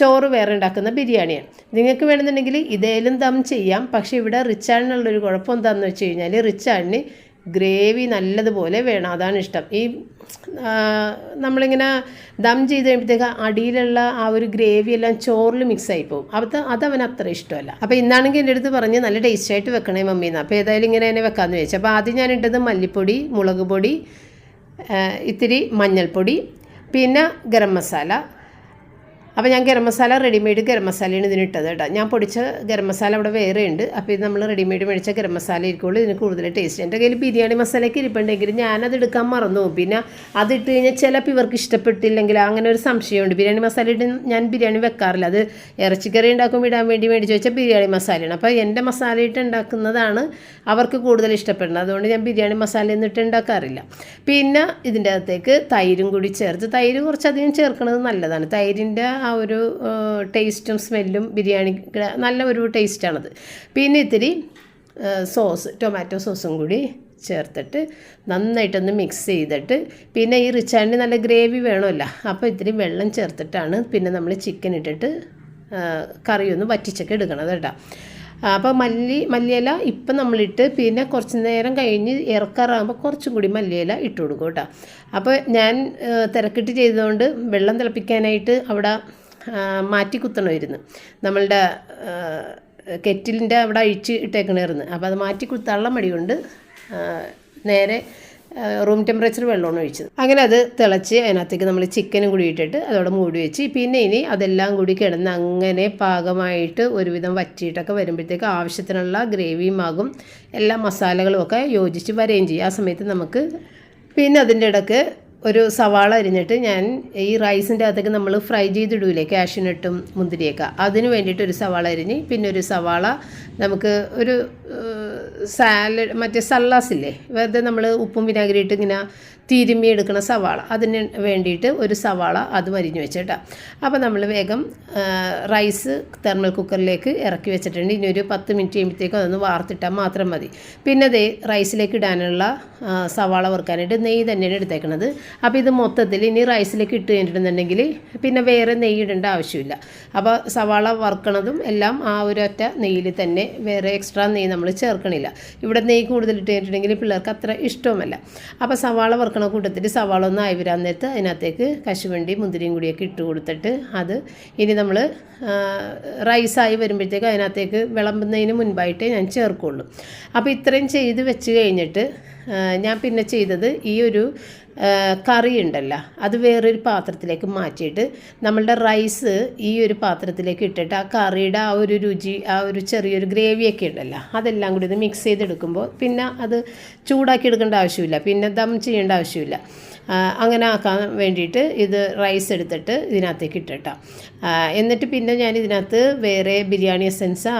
ചോറ് വേറെ ഉണ്ടാക്കുന്ന ബിരിയാണിയാണ്. നിങ്ങൾക്ക് വേണമെന്നുണ്ടെങ്കിൽ ഇതേലും ദം ചെയ്യാം. പക്ഷേ ഇവിടെ റിച്ചാണിനുള്ളൊരു കുഴപ്പം എന്താണെന്ന് വെച്ച് കഴിഞ്ഞാൽ റിച്ചാണിന് ഗ്രേവി നല്ലതുപോലെ വേണം. അതാണ് ഇഷ്ടം. ഈ നമ്മളിങ്ങനെ ദം ചെയ്ത് കഴിയുമ്പോഴത്തേക്ക് അടിയിലുള്ള ആ ഒരു ഗ്രേവി എല്ലാം ചോറിൽ മിക്സ് ആയി പോകും. അത് അതവന് അത്ര ഇഷ്ടമല്ല. അപ്പോൾ ഇന്നാണെങ്കിൽ എന്റെ അടുത്ത് പറഞ്ഞ് നല്ല ടേസ്റ്റ് ആയിട്ട് വെക്കണേ മമ്മീന്ന്. അപ്പോൾ ഏതായാലും ഇങ്ങനെ തന്നെ വെക്കാമെന്ന് ചോദിച്ചു അപ്പോൾ ആദ്യം ഞാൻ ഇട്ടത് മല്ലിപ്പൊടി മുളക് പൊടി ഇത്തിരി മഞ്ഞൾപ്പൊടി പിന്നെ ഗരം മസാല അപ്പോൾ ഞാൻ ഗരം മസാല റെഡിമെയ്ഡ് ഗരം മസാലയാണ് ഇതിനിട്ടത് കേട്ടോ. ഞാൻ പൊടിച്ച ഗരം മസാല അവിടെ വേറെ ഉണ്ട്. അപ്പോൾ ഇത് നമ്മൾ റെഡിമെയ്ഡ് മേടിച്ച ഗരം മസാല ഇരിക്കുള്ളൂ ഇതിന് കൂടുതൽ ടേസ്റ്റ് എന്റെ കയ്യിൽ ബിരിയാണി മസാലയ്ക്ക് ഇരിപ്പുണ്ടെങ്കിൽ ഞാനത് എടുക്കാൻ മറന്നു പിന്നെ അതിട്ട് കഴിഞ്ഞാൽ ചിലപ്പോൾ ഇവർക്ക് ഇഷ്ടപ്പെട്ടില്ലെങ്കിൽ അങ്ങനെ ഒരു സംശയമുണ്ട്. ബിരിയാണി മസാല ഇട്ട് ഞാൻ ബിരിയാണി വെക്കാറില്ല. അത് ഇറച്ചിക്കറി ഉണ്ടാക്കുമ്പോൾ ഇടാൻ വേണ്ടി മേടിച്ച് വെച്ചാൽ ബിരിയാണി മസാലയാണ്. അപ്പോൾ എന്റെ മസാല ഇട്ട് ഉണ്ടാക്കുന്നതാണ് അവർക്ക് കൂടുതൽ ഇഷ്ടപ്പെടുന്നത്. അതുകൊണ്ട് ഞാൻ ബിരിയാണി മസാല എന്നിട്ട് ഉണ്ടാക്കാറില്ല. പിന്നെ ഇതിന്റെ അകത്തേക്ക് തൈരും കൂടി ചേർത്ത്. തൈര് കുറച്ചധികം ചേർക്കുന്നത് നല്ലതാണ്. തൈരിന്റെ ആ ഒരു ടേസ്റ്റും സ്മെല്ലും ബിരിയാണി നല്ല ഒരു ടേസ്റ്റാണത്. പിന്നെ ഇത്തിരി സോസ് ടൊമാറ്റോ സോസും കൂടി ചേർത്തിട്ട് നന്നായിട്ടൊന്ന് മിക്സ് ചെയ്തിട്ട് പിന്നെ ഈ റിച്ചാണ്ടിന് നല്ല ഗ്രേവി വേണമല്ലോ അപ്പോൾ ഇത്തിരി വെള്ളം ചേർത്തിട്ടാണ് പിന്നെ നമ്മൾ ചിക്കൻ ഇട്ടിട്ട് കറിയൊന്ന് വറ്റിച്ചൊക്കെ എടുക്കണത് കേട്ടോ. അപ്പോൾ മല്ലി മല്ലിയില ഇപ്പം നമ്മളിട്ട് പിന്നെ കുറച്ച് നേരം കഴിഞ്ഞ് ഇറക്കാറാകുമ്പോൾ കുറച്ചും കൂടി മല്ലിയില ഇട്ട് കൊടുക്കും കേട്ടോ. അപ്പോൾ ഞാൻ തിരക്കിട്ട് ചെയ്തതുകൊണ്ട് വെള്ളം തിളപ്പിക്കാനായിട്ട് അവിടെ മാറ്റി കുത്തണമായിരുന്നു. നമ്മളുടെ കെറ്റിലിന്റെ അവിടെ അഴിച്ച് ഇട്ടേക്കണമായിരുന്നു. അപ്പോൾ അത് മാറ്റി കുത്താനുള്ള മടി കൊണ്ട് നേരെ റൂം ടെമ്പറേച്ചർ വെള്ളമാണ് ഒഴിച്ചത്. അങ്ങനെ അത് തിളച്ച് അതിനകത്തേക്ക് നമ്മൾ ചിക്കനും കൂടി ഇട്ടിട്ട് അതോടെ മൂടി വെച്ച് പിന്നെ ഇനി അതെല്ലാം കൂടി കിടന്ന് അങ്ങനെ പാകമായിട്ട് ഒരുവിധം വറ്റിയിട്ടൊക്കെ വരുമ്പോഴത്തേക്ക് ആവശ്യത്തിനുള്ള ഗ്രേവിയും ആകും എല്ലാ മസാലകളും ഒക്കെ യോജിച്ച് വരികയും ചെയ്യും. ആ സമയത്ത് നമുക്ക് പിന്നെ അതിന്റെ ഇടയ്ക്ക് ഒരു സവാള അരിഞ്ഞിട്ട് ഞാൻ ഈ റൈസിന്റെ അകത്തേക്ക് നമ്മൾ ഫ്രൈ ചെയ്തിടൂലേ കാഷ്യൂനട്ടും മുന്തിരിയൊക്കെ. അതിന് വേണ്ടിയിട്ട് ഒരു സവാള അരിഞ്ഞ് പിന്നെ ഒരു സവാള നമുക്ക് ഒരു സാലഡ് മറ്റേ സല്ലാസില്ലേ വെറുതെ നമ്മൾ ഉപ്പും വിനാഗിരി ഇട്ട് ഇങ്ങനെ തിരുമ്മി എടുക്കുന്ന സവാള. അതിന് വേണ്ടിയിട്ട് ഒരു സവാള അത് വരിഞ്ഞു വെച്ചേട്ടാ. അപ്പോൾ നമ്മൾ വേഗം റൈസ് തെർമൽ കുക്കറിലേക്ക് ഇറക്കി വെച്ചിട്ടുണ്ട്. ഇനി ഒരു പത്ത് മിനിറ്റ് കഴിയുമ്പോഴത്തേക്കും അതൊന്ന് വാർത്തിട്ടാൽ മാത്രം മതി. പിന്നെ ദേ റൈസിലേക്ക് ഇടാനുള്ള സവാള വറുക്കാനായിട്ട് നെയ്യ് തന്നെയാണ് എടുത്തേക്കണത്. അപ്പോൾ ഇത് മൊത്തത്തിൽ ഇനി റൈസിലേക്ക് ഇട്ട് കഴിഞ്ഞിട്ടുണ്ടെന്നുണ്ടെങ്കിൽ പിന്നെ വേറെ നെയ്യ് ഇടേണ്ട ആവശ്യമില്ല. അപ്പോൾ സവാള വറുക്കണതും എല്ലാം ആ ഒരൊറ്റ നെയ്യിൽ തന്നെ വേറെ എക്സ്ട്രാ നെയ്യ് നമ്മൾ ചേർക്കണില്ല. ഇവിടെ നെയ്യ് കൂടുതൽ ഇട്ട് കഴിഞ്ഞിട്ടുണ്ടെങ്കിൽ പിള്ളേർക്ക് അത്ര ഇഷ്ടവുമല്ല. അപ്പോൾ സവാള വറുക്കണ കൂട്ടത്തിൽ സവാള ഒന്ന് ആയി വരാൻ നേരത്ത് അതിനകത്തേക്ക് കശുവണ്ടി മുന്തിരിയും കൂടിയൊക്കെ ഇട്ട് കൊടുത്തിട്ട് അത് ഇനി നമ്മൾ റൈസായി വരുമ്പോഴത്തേക്ക് അതിനകത്തേക്ക് വിളമ്പുന്നതിന് മുൻപായിട്ടേ ഞാൻ ചേർക്കുള്ളൂ. അപ്പോൾ ഇത്രയും ചെയ്ത് വെച്ച് കഴിഞ്ഞിട്ട് ഞാൻ പിന്നെ ചെയ്തത് ഈ ഒരു കറി ഉണ്ടല്ലോ അത് വേറൊരു പാത്രത്തിലേക്ക് മാറ്റിയിട്ട് നമ്മളുടെ റൈസ് ഈ ഒരു പാത്രത്തിലേക്ക് ഇട്ടിട്ട് ആ കറിയുടെ ആ ഒരു രുചി ആ ഒരു ചെറിയൊരു ഗ്രേവിയൊക്കെ ഉണ്ടല്ലോ അതെല്ലാം കൂടി ഒന്ന് മിക്സ് ചെയ്തെടുക്കുമ്പോൾ പിന്നെ അത് ചൂടാക്കി എടുക്കേണ്ട ആവശ്യമില്ല. പിന്നെ ദം ചെയ്യേണ്ട ആവശ്യമില്ല. അങ്ങനെ ആക്കാൻ വേണ്ടിയിട്ട് ഇത് റൈസ് എടുത്തിട്ട് ഇതിനകത്തേക്ക് ഇട്ടിട്ടാം. എന്നിട്ട് പിന്നെ ഞാൻ ഇതിനകത്ത് വേറെ ബിരിയാണി എസൻസാ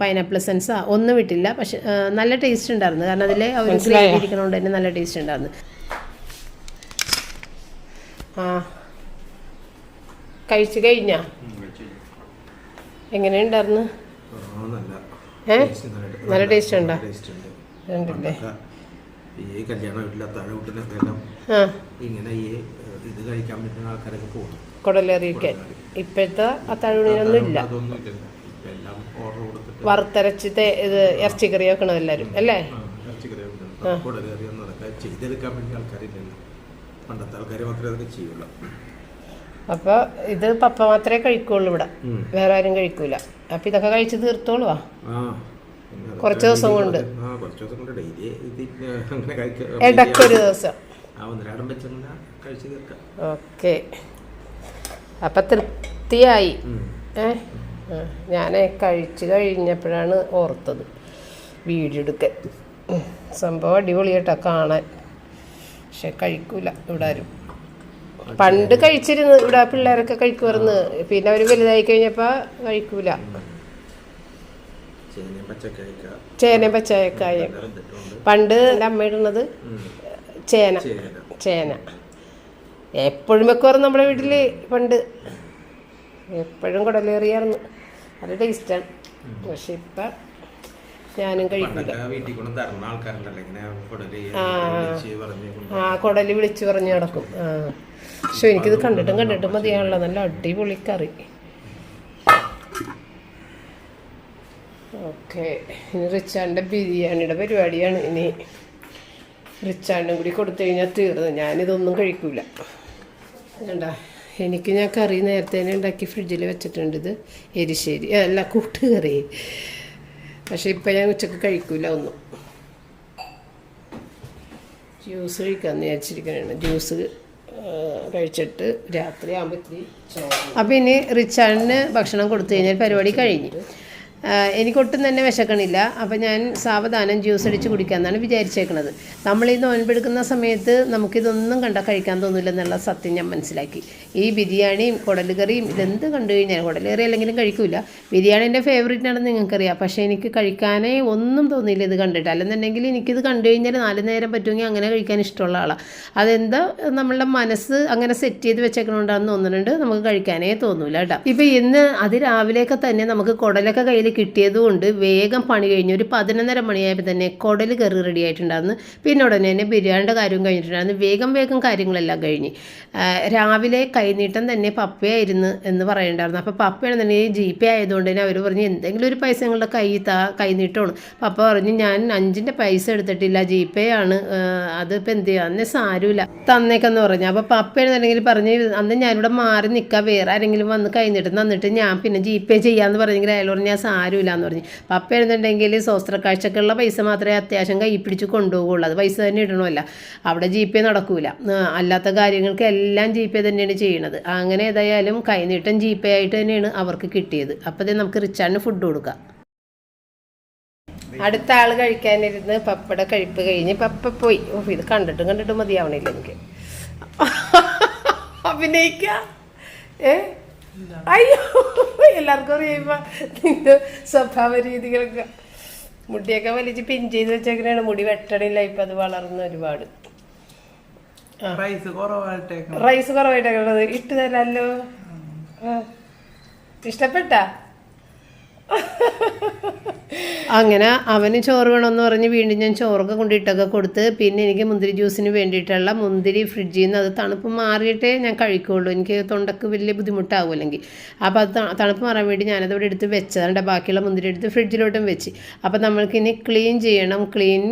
പൈനാപ്പിൾ എസൻസാ ഒന്നും ഇട്ടില്ല. പക്ഷെ നല്ല ടേസ്റ്റ് ഉണ്ടായിരുന്നു. കാരണം അതിൽ അവർ ഇരിക്കുന്നതുകൊണ്ട് ഇരിക്കണോണ്ട് തന്നെ നല്ല ടേസ്റ്റ് ഉണ്ടായിരുന്നു. ആ. കഴിച്ചു കഴിഞ്ഞാ? എങ്ങനെയുണ്ടായിരുന്നു ആ, ഏ? നല്ല ടേസ്റ്റ് ഉണ്ടോ? ഉണ്ടല്ലേ. ഈ കല്യാണ വീട്ടിലെ താഴെ വീട്ടിലെല്ലാം ആ. ഇങ്ങനെ ഈ ഇത് കഴിക്കാൻ പറ്റുന്ന ആൾക്കാരൊക്കെ പോകും കുടലേറിയിക്കാൻ ഇപ്പോഴത്തെ അത്താഴൂണിനൊന്നും ഇല്ല. വറുത്തരച്ചിട്ട് വറുത്തരച്ച് ഇത് ഇറച്ചിക്കറി വെക്കണം എല്ലാവരും അല്ലേ? ആ, ഇറച്ചിക്കറി ചെയ്തെടുക്കാൻ വേണ്ടി ആൾക്കാരില്ലല്ലോ. പണ്ടത്തെ ആൾക്കാർ മാത്രമേ അതൊക്കെ ചെയ്യുള്ളൂ. അപ്പോൾ ഇത് പപ്പ മാത്രമേ കഴിക്കുള്ളൂ ഇവിടെ. വേറെ ആരും കഴിക്കൂല. അപ്പൊ ഇതൊക്കെ കഴിച്ച് തീർത്തോളുവാ ആ. കുറച്ച് ദിവസം കൊണ്ട്. കുറച്ച് ദിവസം ഇടയ്ക്കൊരു ഓക്കെ. അപ്പം തൃപ്തിയായി. ഏ? ഞാൻ കഴിച്ചു കഴിഞ്ഞപ്പോഴാണ് ഓർത്തത്. വീഡിയോ എടുക്കാൻ. സംഭവം അടിപൊളിയായിട്ടാ കാണാൻ. പക്ഷെ കഴിക്കൂല ഇവിടെ ആരും പണ്ട് കഴിച്ചിരുന്നു ഇവിടെ പിള്ളേരൊക്കെ കഴിക്കുമായിരുന്നു. പിന്നെ അവർ വലുതായി കഴിഞ്ഞപ്പോൾ കഴിക്കൂല. ചേന പച്ചക്കായം പണ്ട് എന്റെ അമ്മ ഇടുന്നത് ചേന. ചേന. ചേന. എപ്പോഴും വെക്കുമായിരുന്നു നമ്മുടെ വീട്ടിൽ പണ്ട്. എപ്പോഴും കുടലേറിയായിരുന്നു. അത് ടേസ്റ്റാണ്. പക്ഷെ ഇപ്പം ഞാനും കഴിക്കുന്നത് ആ. കുടൽ വിളിച്ചു പറഞ്ഞു നടക്കും. ആ. പക്ഷെ എനിക്കിത് കണ്ടിട്ടും കണ്ടിട്ടും മതിയാണല്ലോ. നല്ല അടിപൊളി കറി. ഓക്കെ. ഇനി റിച്ചാന്റെ ബിരിയാണിയുടെ പരിപാടിയാണ്. ഇനി റിച്ചാണ്ടും കൂടി കൊടുത്തു കഴിഞ്ഞാൽ തീർന്നു. ഞാനിതൊന്നും കഴിക്കൂല. വേണ്ട എനിക്ക് ഞാൻ കറി നേരത്തെ തന്നെ ഉണ്ടാക്കി ഫ്രിഡ്ജിൽ വെച്ചിട്ടുണ്ട് ഇത് എരിശ്ശേരി. അല്ല കൂട്ടുകറി. പക്ഷെ ഇപ്പം ഞാൻ ഉച്ചയ്ക്ക് കഴിക്കൂല ഒന്നും. ജ്യൂസ് കഴിക്കാമെന്ന് വിചാരിച്ചിരിക്കുകയാണ് ജ്യൂസ് കഴിച്ചിട്ട് രാത്രി ആകുമ്പോൾ ഇത്തിരി അപ്പം ഇനി റിച്ചാണിന് ഭക്ഷണം കൊടുത്തു കഴിഞ്ഞാൽ പരിപാടി കഴിഞ്ഞു. എനിക്കൊട്ടും തന്നെ വിശക്കണില്ല. അപ്പം ഞാൻ സാവധാനം ജ്യൂസ് അടിച്ച് കുടിക്കാമെന്നാണ് വിചാരിച്ചേക്കണത്. നമ്മൾ ഈ നോൻപെടുക്കുന്ന സമയത്ത് നമുക്കിതൊന്നും കണ്ട കഴിക്കാൻ തോന്നില്ല എന്നുള്ള സത്യം ഞാൻ മനസ്സിലാക്കി. ഈ ബിരിയാണിയും കുടലുകറിയും ഇതെന്ത് കണ്ടു കഴിഞ്ഞാൽ കുടലുകറി അല്ലെങ്കിലും കഴിക്കൂല. ബിരിയാണി എന്റെ ഫേവറേറ്റ് ആണെന്ന് നിങ്ങൾക്കറിയാം. പക്ഷേ എനിക്ക് കഴിക്കാനേ ഒന്നും തോന്നിയില്ല ഇത് കണ്ടിട്ട്. അല്ലെന്നുണ്ടെങ്കിൽ എനിക്കിത് കണ്ടു കഴിഞ്ഞാൽ നാല് നേരം പറ്റുമെങ്കിൽ അങ്ങനെ കഴിക്കാൻ ഇഷ്ടമുള്ള ആളാണ് അതെന്താ നമ്മളുടെ മനസ്സ് അങ്ങനെ സെറ്റ് ചെയ്ത് വെച്ചേക്കണോണ്ടാന്ന് തോന്നുന്നുണ്ട്. നമുക്ക് കഴിക്കാനേ തോന്നൂല കേട്ടോ. ഇപ്പം ഇന്ന് അതിരാവിലെയൊക്കെ തന്നെ നമുക്ക് കുടലൊക്കെ കയ്യിൽ കിട്ടിയതുകൊണ്ട് വേഗം പണി കഴിഞ്ഞു ഒരു പതിനൊന്നര മണിയായപ്പോൾ തന്നെ കുടൽ കറി റെഡി ആയിട്ടുണ്ടായിരുന്നു. പിന്നെ ഉടനെ തന്നെ ബിരിയാണിയുടെ കാര്യം കഴിഞ്ഞിട്ടുണ്ടായിരുന്നു വേഗം വേഗം കാര്യങ്ങളെല്ലാം കഴിഞ്ഞ്. രാവിലെ കൈനീട്ടം തന്നെ പപ്പയായിരുന്നു എന്ന് പറയുന്നുണ്ടായിരുന്നു അപ്പോൾ പപ്പയാണെന്നുണ്ടെങ്കിൽ ജി പേ ആയതുകൊണ്ട് തന്നെ അവർ പറഞ്ഞു എന്തെങ്കിലും ഒരു പൈസ നിങ്ങളുടെ കൈ താ കൈനീട്ടമാണ് പപ്പ പറഞ്ഞു ഞാൻ അഞ്ചിന്റെ പൈസ എടുത്തിട്ടില്ല ജി പേ ആണ്. അതിപ്പോൾ എന്ത് ചെയ്യുക അന്നേ സാരമില്ല. തന്നേക്കെന്ന് പറഞ്ഞു. അപ്പോൾ പപ്പയാണെന്നുണ്ടെങ്കിൽ പറഞ്ഞ് അന്ന് ഞാനിവിടെ മാറി നിൽക്കുക വേറെ ആരെങ്കിലും വന്ന് കൈനീട്ടം തന്നിട്ട് ഞാൻ പിന്നെ ജി പേ ചെയ്യാമെന്ന് പറഞ്ഞെങ്കിൽ അയാൾ പറഞ്ഞു ഞാൻ സാരമില്ല എന്ന് പറഞ്ഞു. പപ്പ എഴുന്നുണ്ടെങ്കിൽ ശാസ്ത്രക്കാഴ്ചക്കുള്ള പൈസ മാത്രമേ അത്യാവശ്യം കൈ പിടിച്ച് കൊണ്ടുപോകുള്ളൂ. പൈസ തന്നെ ഇടണമല്ല. അവിടെ ജി പേ നടക്കൂല. അല്ലാത്ത കാര്യങ്ങൾക്ക് എല്ലാം ജി പേ തന്നെയാണ് ചെയ്യണത്. അങ്ങനെ ഏതായാലും കൈനീട്ടം ജി പേ ആയിട്ട് തന്നെയാണ് അവർക്ക് കിട്ടിയത്. അപ്പോൾ നമുക്ക് റിച്ചാർഡിന് ഫുഡ് കൊടുക്കാം. അടുത്ത ആൾ കഴിക്കാനിരുന്ന് പപ്പയുടെ കഴിപ്പ് കഴിഞ്ഞ് പപ്പ പോയി. ഓ ഇത് കണ്ടിട്ടും കണ്ടിട്ടും മതിയാവണില്ല എനിക്ക്. അഭിനയിക്ക? ഏ? അയ്യോ എല്ലാവർക്കും അറിയുമ്പോ നിന്റെ സ്വഭാവ രീതികളൊക്കെ. മുടിയൊക്കെ വലിച്ച് പിഞ്ച് ചെയ്ത് വെച്ചേക്കണാണ്. മുടി വെട്ടണില്ല. ഇപ്പൊ അത് വളർന്ന് ഒരുപാട്. റൈസ് കുറവായിട്ടേക്കണം റൈസ് ഇട്ട് തരാമല്ലോ. ഇഷ്ടപ്പെട്ടാ? അങ്ങനെ അവന് ചോറ് വേണമെന്ന് പറഞ്ഞ് വീണ്ടും ഞാൻ ചോറൊക്കെ കൊണ്ടിട്ടൊക്കെ കൊടുത്ത് പിന്നെ എനിക്ക് മുന്തിരി ജ്യൂസിന് വേണ്ടിയിട്ടുള്ള മുന്തിരി ഫ്രിഡ്ജിൽ നിന്ന് അത് തണുപ്പ് മാറിയിട്ടേ ഞാൻ കഴിക്കുള്ളൂ. എനിക്ക് തൊണ്ടക്ക് വലിയ ബുദ്ധിമുട്ടാവും അല്ലെങ്കിൽ അപ്പോൾ അത് തണുപ്പ് മാറാൻ വേണ്ടി ഞാനത് ഇവിടെ എടുത്ത് വെച്ചതുകൊണ്ട് ബാക്കിയുള്ള മുന്തിരി എടുത്ത് ഫ്രിഡ്ജിലോട്ടും വെച്ച്. അപ്പോൾ നമ്മൾക്കിനി ക്ലീൻ ചെയ്യണം. ക്ലീൻ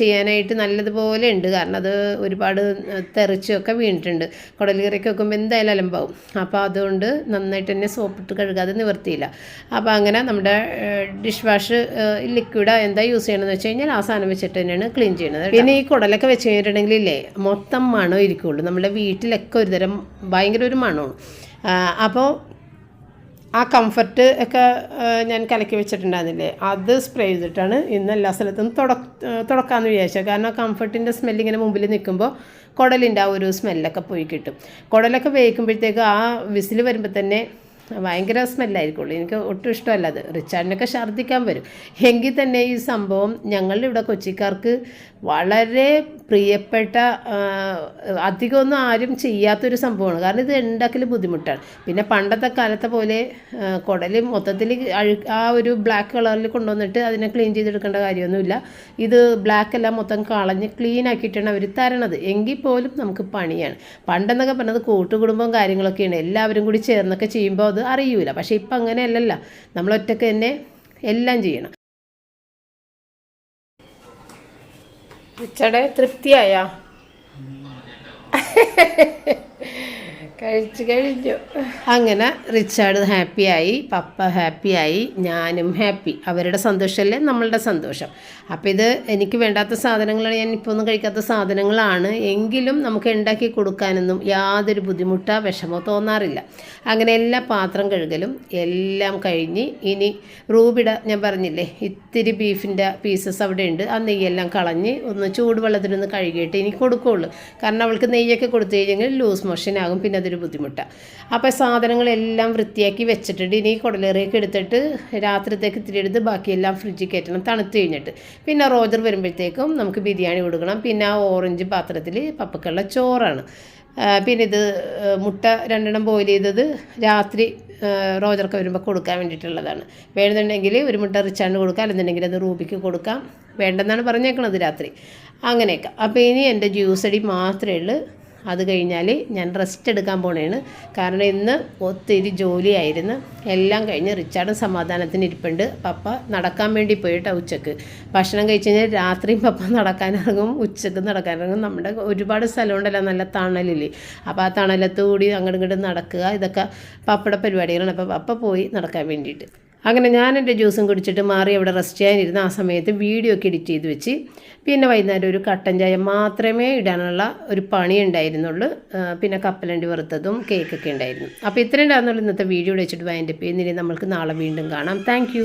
ചെയ്യാനായിട്ട് നല്ലതുപോലെ ഉണ്ട്. കാരണം അത് ഒരുപാട് തെറിച്ചൊക്കെ വീണിട്ടുണ്ട്. കുടലുകറിയൊക്കെ വെക്കുമ്പോൾ എന്തായാലും അലമ്പാവും. അപ്പോൾ അതുകൊണ്ട് നന്നായിട്ട് തന്നെ സോപ്പിട്ട് കഴുകാതെ നിവർത്തിയില്ല. അപ്പോൾ അങ്ങനെ നമ്മുടെ ഡിഷ് വാഷ് ലിക്വിഡ് എന്താ യൂസ് ചെയ്യണമെന്ന് വെച്ച് കഴിഞ്ഞാൽ ആ സാധനം വെച്ചിട്ട് തന്നെയാണ് ക്ലീൻ ചെയ്യുന്നത് പിന്നെ ഈ കുടലൊക്കെ വെച്ച് കഴിഞ്ഞിട്ടുണ്ടെങ്കിൽ ഇല്ലേ മൊത്തം മണം ഇരിക്കുള്ളൂ. നമ്മുടെ വീട്ടിലൊക്കെ ഒരുതരം ഭയങ്കര ഒരു മണമാണ് അപ്പോൾ ആ കംഫർട്ട് ഒക്കെ ഞാൻ കലക്കി വെച്ചിട്ടുണ്ടായിരുന്നില്ലേ അത് സ്പ്രേ ചെയ്തിട്ടാണ് ഇന്ന് എല്ലാ സ്ഥലത്തും തുടക്ക തുടക്കാമെന്ന് വിചാരിച്ചത്. കാരണം ആ കംഫർട്ടിന്റെ സ്മെല്ല് ഇങ്ങനെ മുമ്പിൽ നിൽക്കുമ്പോൾ കുടലിന്റെ ആ ഒരു സ്മെല്ലൊക്കെ പോയി കിട്ടും. കുടലൊക്കെ വേവിക്കുമ്പോഴത്തേക്ക് ആ വിസിൽ വരുമ്പോൾ തന്നെ ഭയങ്കര സ്മെല്ലായിരിക്കുള്ളൂ. എനിക്ക് ഒട്ടും ഇഷ്ടമല്ല അത്. റിച്ചാർഡിനൊക്കെ ഛർദ്ദിക്കാൻ വരും. എങ്കിൽ തന്നെ ഈ സംഭവം ഞങ്ങളുടെ ഇവിടെ കൊച്ചിക്കാർക്ക് വളരെ പ്രിയപ്പെട്ട അധികമൊന്നും ആരും ചെയ്യാത്തൊരു സംഭവമാണ്. കാരണം ഇത് ഉണ്ടാക്കൽ ബുദ്ധിമുട്ടാണ്. പിന്നെ പണ്ടത്തെ കാലത്തെ പോലെ കുടൽ മൊത്തത്തിൽ ആ ഒരു ബ്ലാക്ക് കളറിൽ കൊണ്ടുവന്നിട്ട് അതിനെ ക്ലീൻ ചെയ്തെടുക്കേണ്ട കാര്യമൊന്നുമില്ല. ഇത് ബ്ലാക്ക് എല്ലാം മൊത്തം കളഞ്ഞ് ക്ലീൻ ആക്കിയിട്ടാണ് അവർ തരണത്. എങ്കിൽ പോലും നമുക്ക് പണിയാണ്. പണ്ടെന്നൊക്കെ പറഞ്ഞത് കൂട്ടുകുടുംബം കാര്യങ്ങളൊക്കെയാണ്. എല്ലാവരും കൂടി ചേർന്നൊക്കെ ചെയ്യുമ്പോൾ അത് അറിയൂല. പക്ഷേ ഇപ്പം അങ്ങനെയല്ലല്ല. നമ്മൾ ഒറ്റയ്ക്ക് തന്നെ എല്ലാം ചെയ്യണം. ഉച്ചടെ തൃപ്തിയായ? കഴിച്ചു കഴിഞ്ഞു. അങ്ങനെ റിച്ചാർഡ് ഹാപ്പിയായി പപ്പ ഹാപ്പിയായി ഞാനും ഹാപ്പി. അവരുടെ സന്തോഷമല്ലേ നമ്മളുടെ സന്തോഷം. അപ്പോൾ ഇത് എനിക്ക് വേണ്ടാത്ത സാധനങ്ങളാണ് ഞാൻ ഇപ്പോൾ ഒന്നും കഴിക്കാത്ത സാധനങ്ങളാണ്. എങ്കിലും നമുക്ക് ഉണ്ടാക്കി കൊടുക്കാനൊന്നും യാതൊരു ബുദ്ധിമുട്ടോ വിഷമോ തോന്നാറില്ല. അങ്ങനെ എല്ലാ പാത്രം കഴുകലും എല്ലാം കഴിഞ്ഞ് ഇനി റൂബിട ഞാൻ പറഞ്ഞില്ലേ ഇത്തിരി ബീഫിന്റെ പീസസ് അവിടെ ഉണ്ട് ആ നെയ്യെല്ലാം കളഞ്ഞ് ഒന്ന് ചൂടുവെള്ളത്തിലൊന്ന് കഴുകിയിട്ട് ഇനി കൊടുക്കുകയുള്ളൂ കാരണം അവൾക്ക് നെയ്യൊക്കെ കൊടുത്തു കഴിഞ്ഞെങ്കിൽ ലൂസ് മോഷൻ ആകും പിന്നെ അതൊരു ബുദ്ധിമുട്ടാണ് അപ്പോൾ സാധനങ്ങളെല്ലാം വൃത്തിയാക്കി വെച്ചിട്ടുണ്ട്. ഇനി കുടലേറിയൊക്കെ എടുത്തിട്ട് രാത്രിത്തേക്ക് ഇത്തിരി എടുത്ത് ബാക്കിയെല്ലാം ഫ്രിഡ്ജിൽ കയറ്റണം. തണുത്ത് കഴിഞ്ഞിട്ട്. പിന്നെ റോജർ വരുമ്പോഴത്തേക്കും നമുക്ക് ബിരിയാണി കൊടുക്കണം. പിന്നെ ആ ഓറഞ്ച് പാത്രത്തിൽ പപ്പക്കുള്ള ചോറാണ്. പിന്നെ ഇത് മുട്ട രണ്ടെണ്ണം ബോയിൽ ചെയ്തത് രാത്രി റോജർക്ക് വരുമ്പോൾ കൊടുക്കാൻ വേണ്ടിയിട്ടുള്ളതാണ്. വേണമെന്നുണ്ടെങ്കിൽ ഒരു മുട്ട റിച്ചാണ്ട് കൊടുക്കാം. അല്ലെന്നുണ്ടെങ്കിൽ അത് റൂബിക്ക് കൊടുക്കാം. വേണ്ടെന്നാണ് പറഞ്ഞേക്കണത് രാത്രി. അങ്ങനെയൊക്കെ. അപ്പോൾ ഇനി എന്റെ ജ്യൂസ് അടി മാത്രമേ ഉള്ളൂ. അത് കഴിഞ്ഞാൽ ഞാൻ റെസ്റ്റ് എടുക്കാൻ പോണേണ്. കാരണം ഇന്ന് ഒത്തിരി ജോലിയായിരുന്നു. എല്ലാം കഴിഞ്ഞ് റിച്ചാർഡും സമാധാനത്തിന് ഇരിപ്പുണ്ട്. പപ്പ നടക്കാൻ വേണ്ടി പോയിട്ട് ഉച്ചയ്ക്ക്. ഭക്ഷണം കഴിച്ച് കഴിഞ്ഞാൽ രാത്രിയും പപ്പ നടക്കാനിറങ്ങും ഉച്ചയ്ക്ക് നടക്കാനിറങ്ങും. നമ്മുടെ ഒരുപാട് സ്ഥലമുണ്ടല്ലോ നല്ല തണലില്ലേ അപ്പോൾ ആ തണലത്ത് കൂടി അങ്ങോട്ടും ഇങ്ങോട്ടും നടക്കുക ഇതൊക്കെ പപ്പയുടെ പരിപാടികളാണ്. അപ്പോൾ പപ്പ പോയി നടക്കാൻ വേണ്ടിയിട്ട്. അങ്ങനെ ഞാൻ എന്റെ ജ്യൂസും കുടിച്ചിട്ട് മാറി അവിടെ റെസ്റ്റ് ചെയ്യാനിരുന്ന ആ സമയത്ത് വീഡിയോ ഒക്കെ എഡിറ്റ് ചെയ്ത് വെച്ച് പിന്നെ വൈകുന്നേരം ഒരു കട്ടൻ ചായ മാത്രമേ ഇടാനുള്ള ഒരു പണി ഉണ്ടായിരുന്നുള്ളൂ. പിന്നെ കപ്പലണ്ടി വറുത്തതും കേക്കൊക്കെ ഉണ്ടായിരുന്നു. അപ്പോൾ ഇത്രയും ഉണ്ടായിരുന്നുള്ളൂ ഇന്നത്തെ വീഡിയോ വെച്ചിട്ട് വൈൻഡപ്പ് ചെയ്യുന്നില്ല നമ്മൾക്ക് നാളെ വീണ്ടും കാണാം. താങ്ക്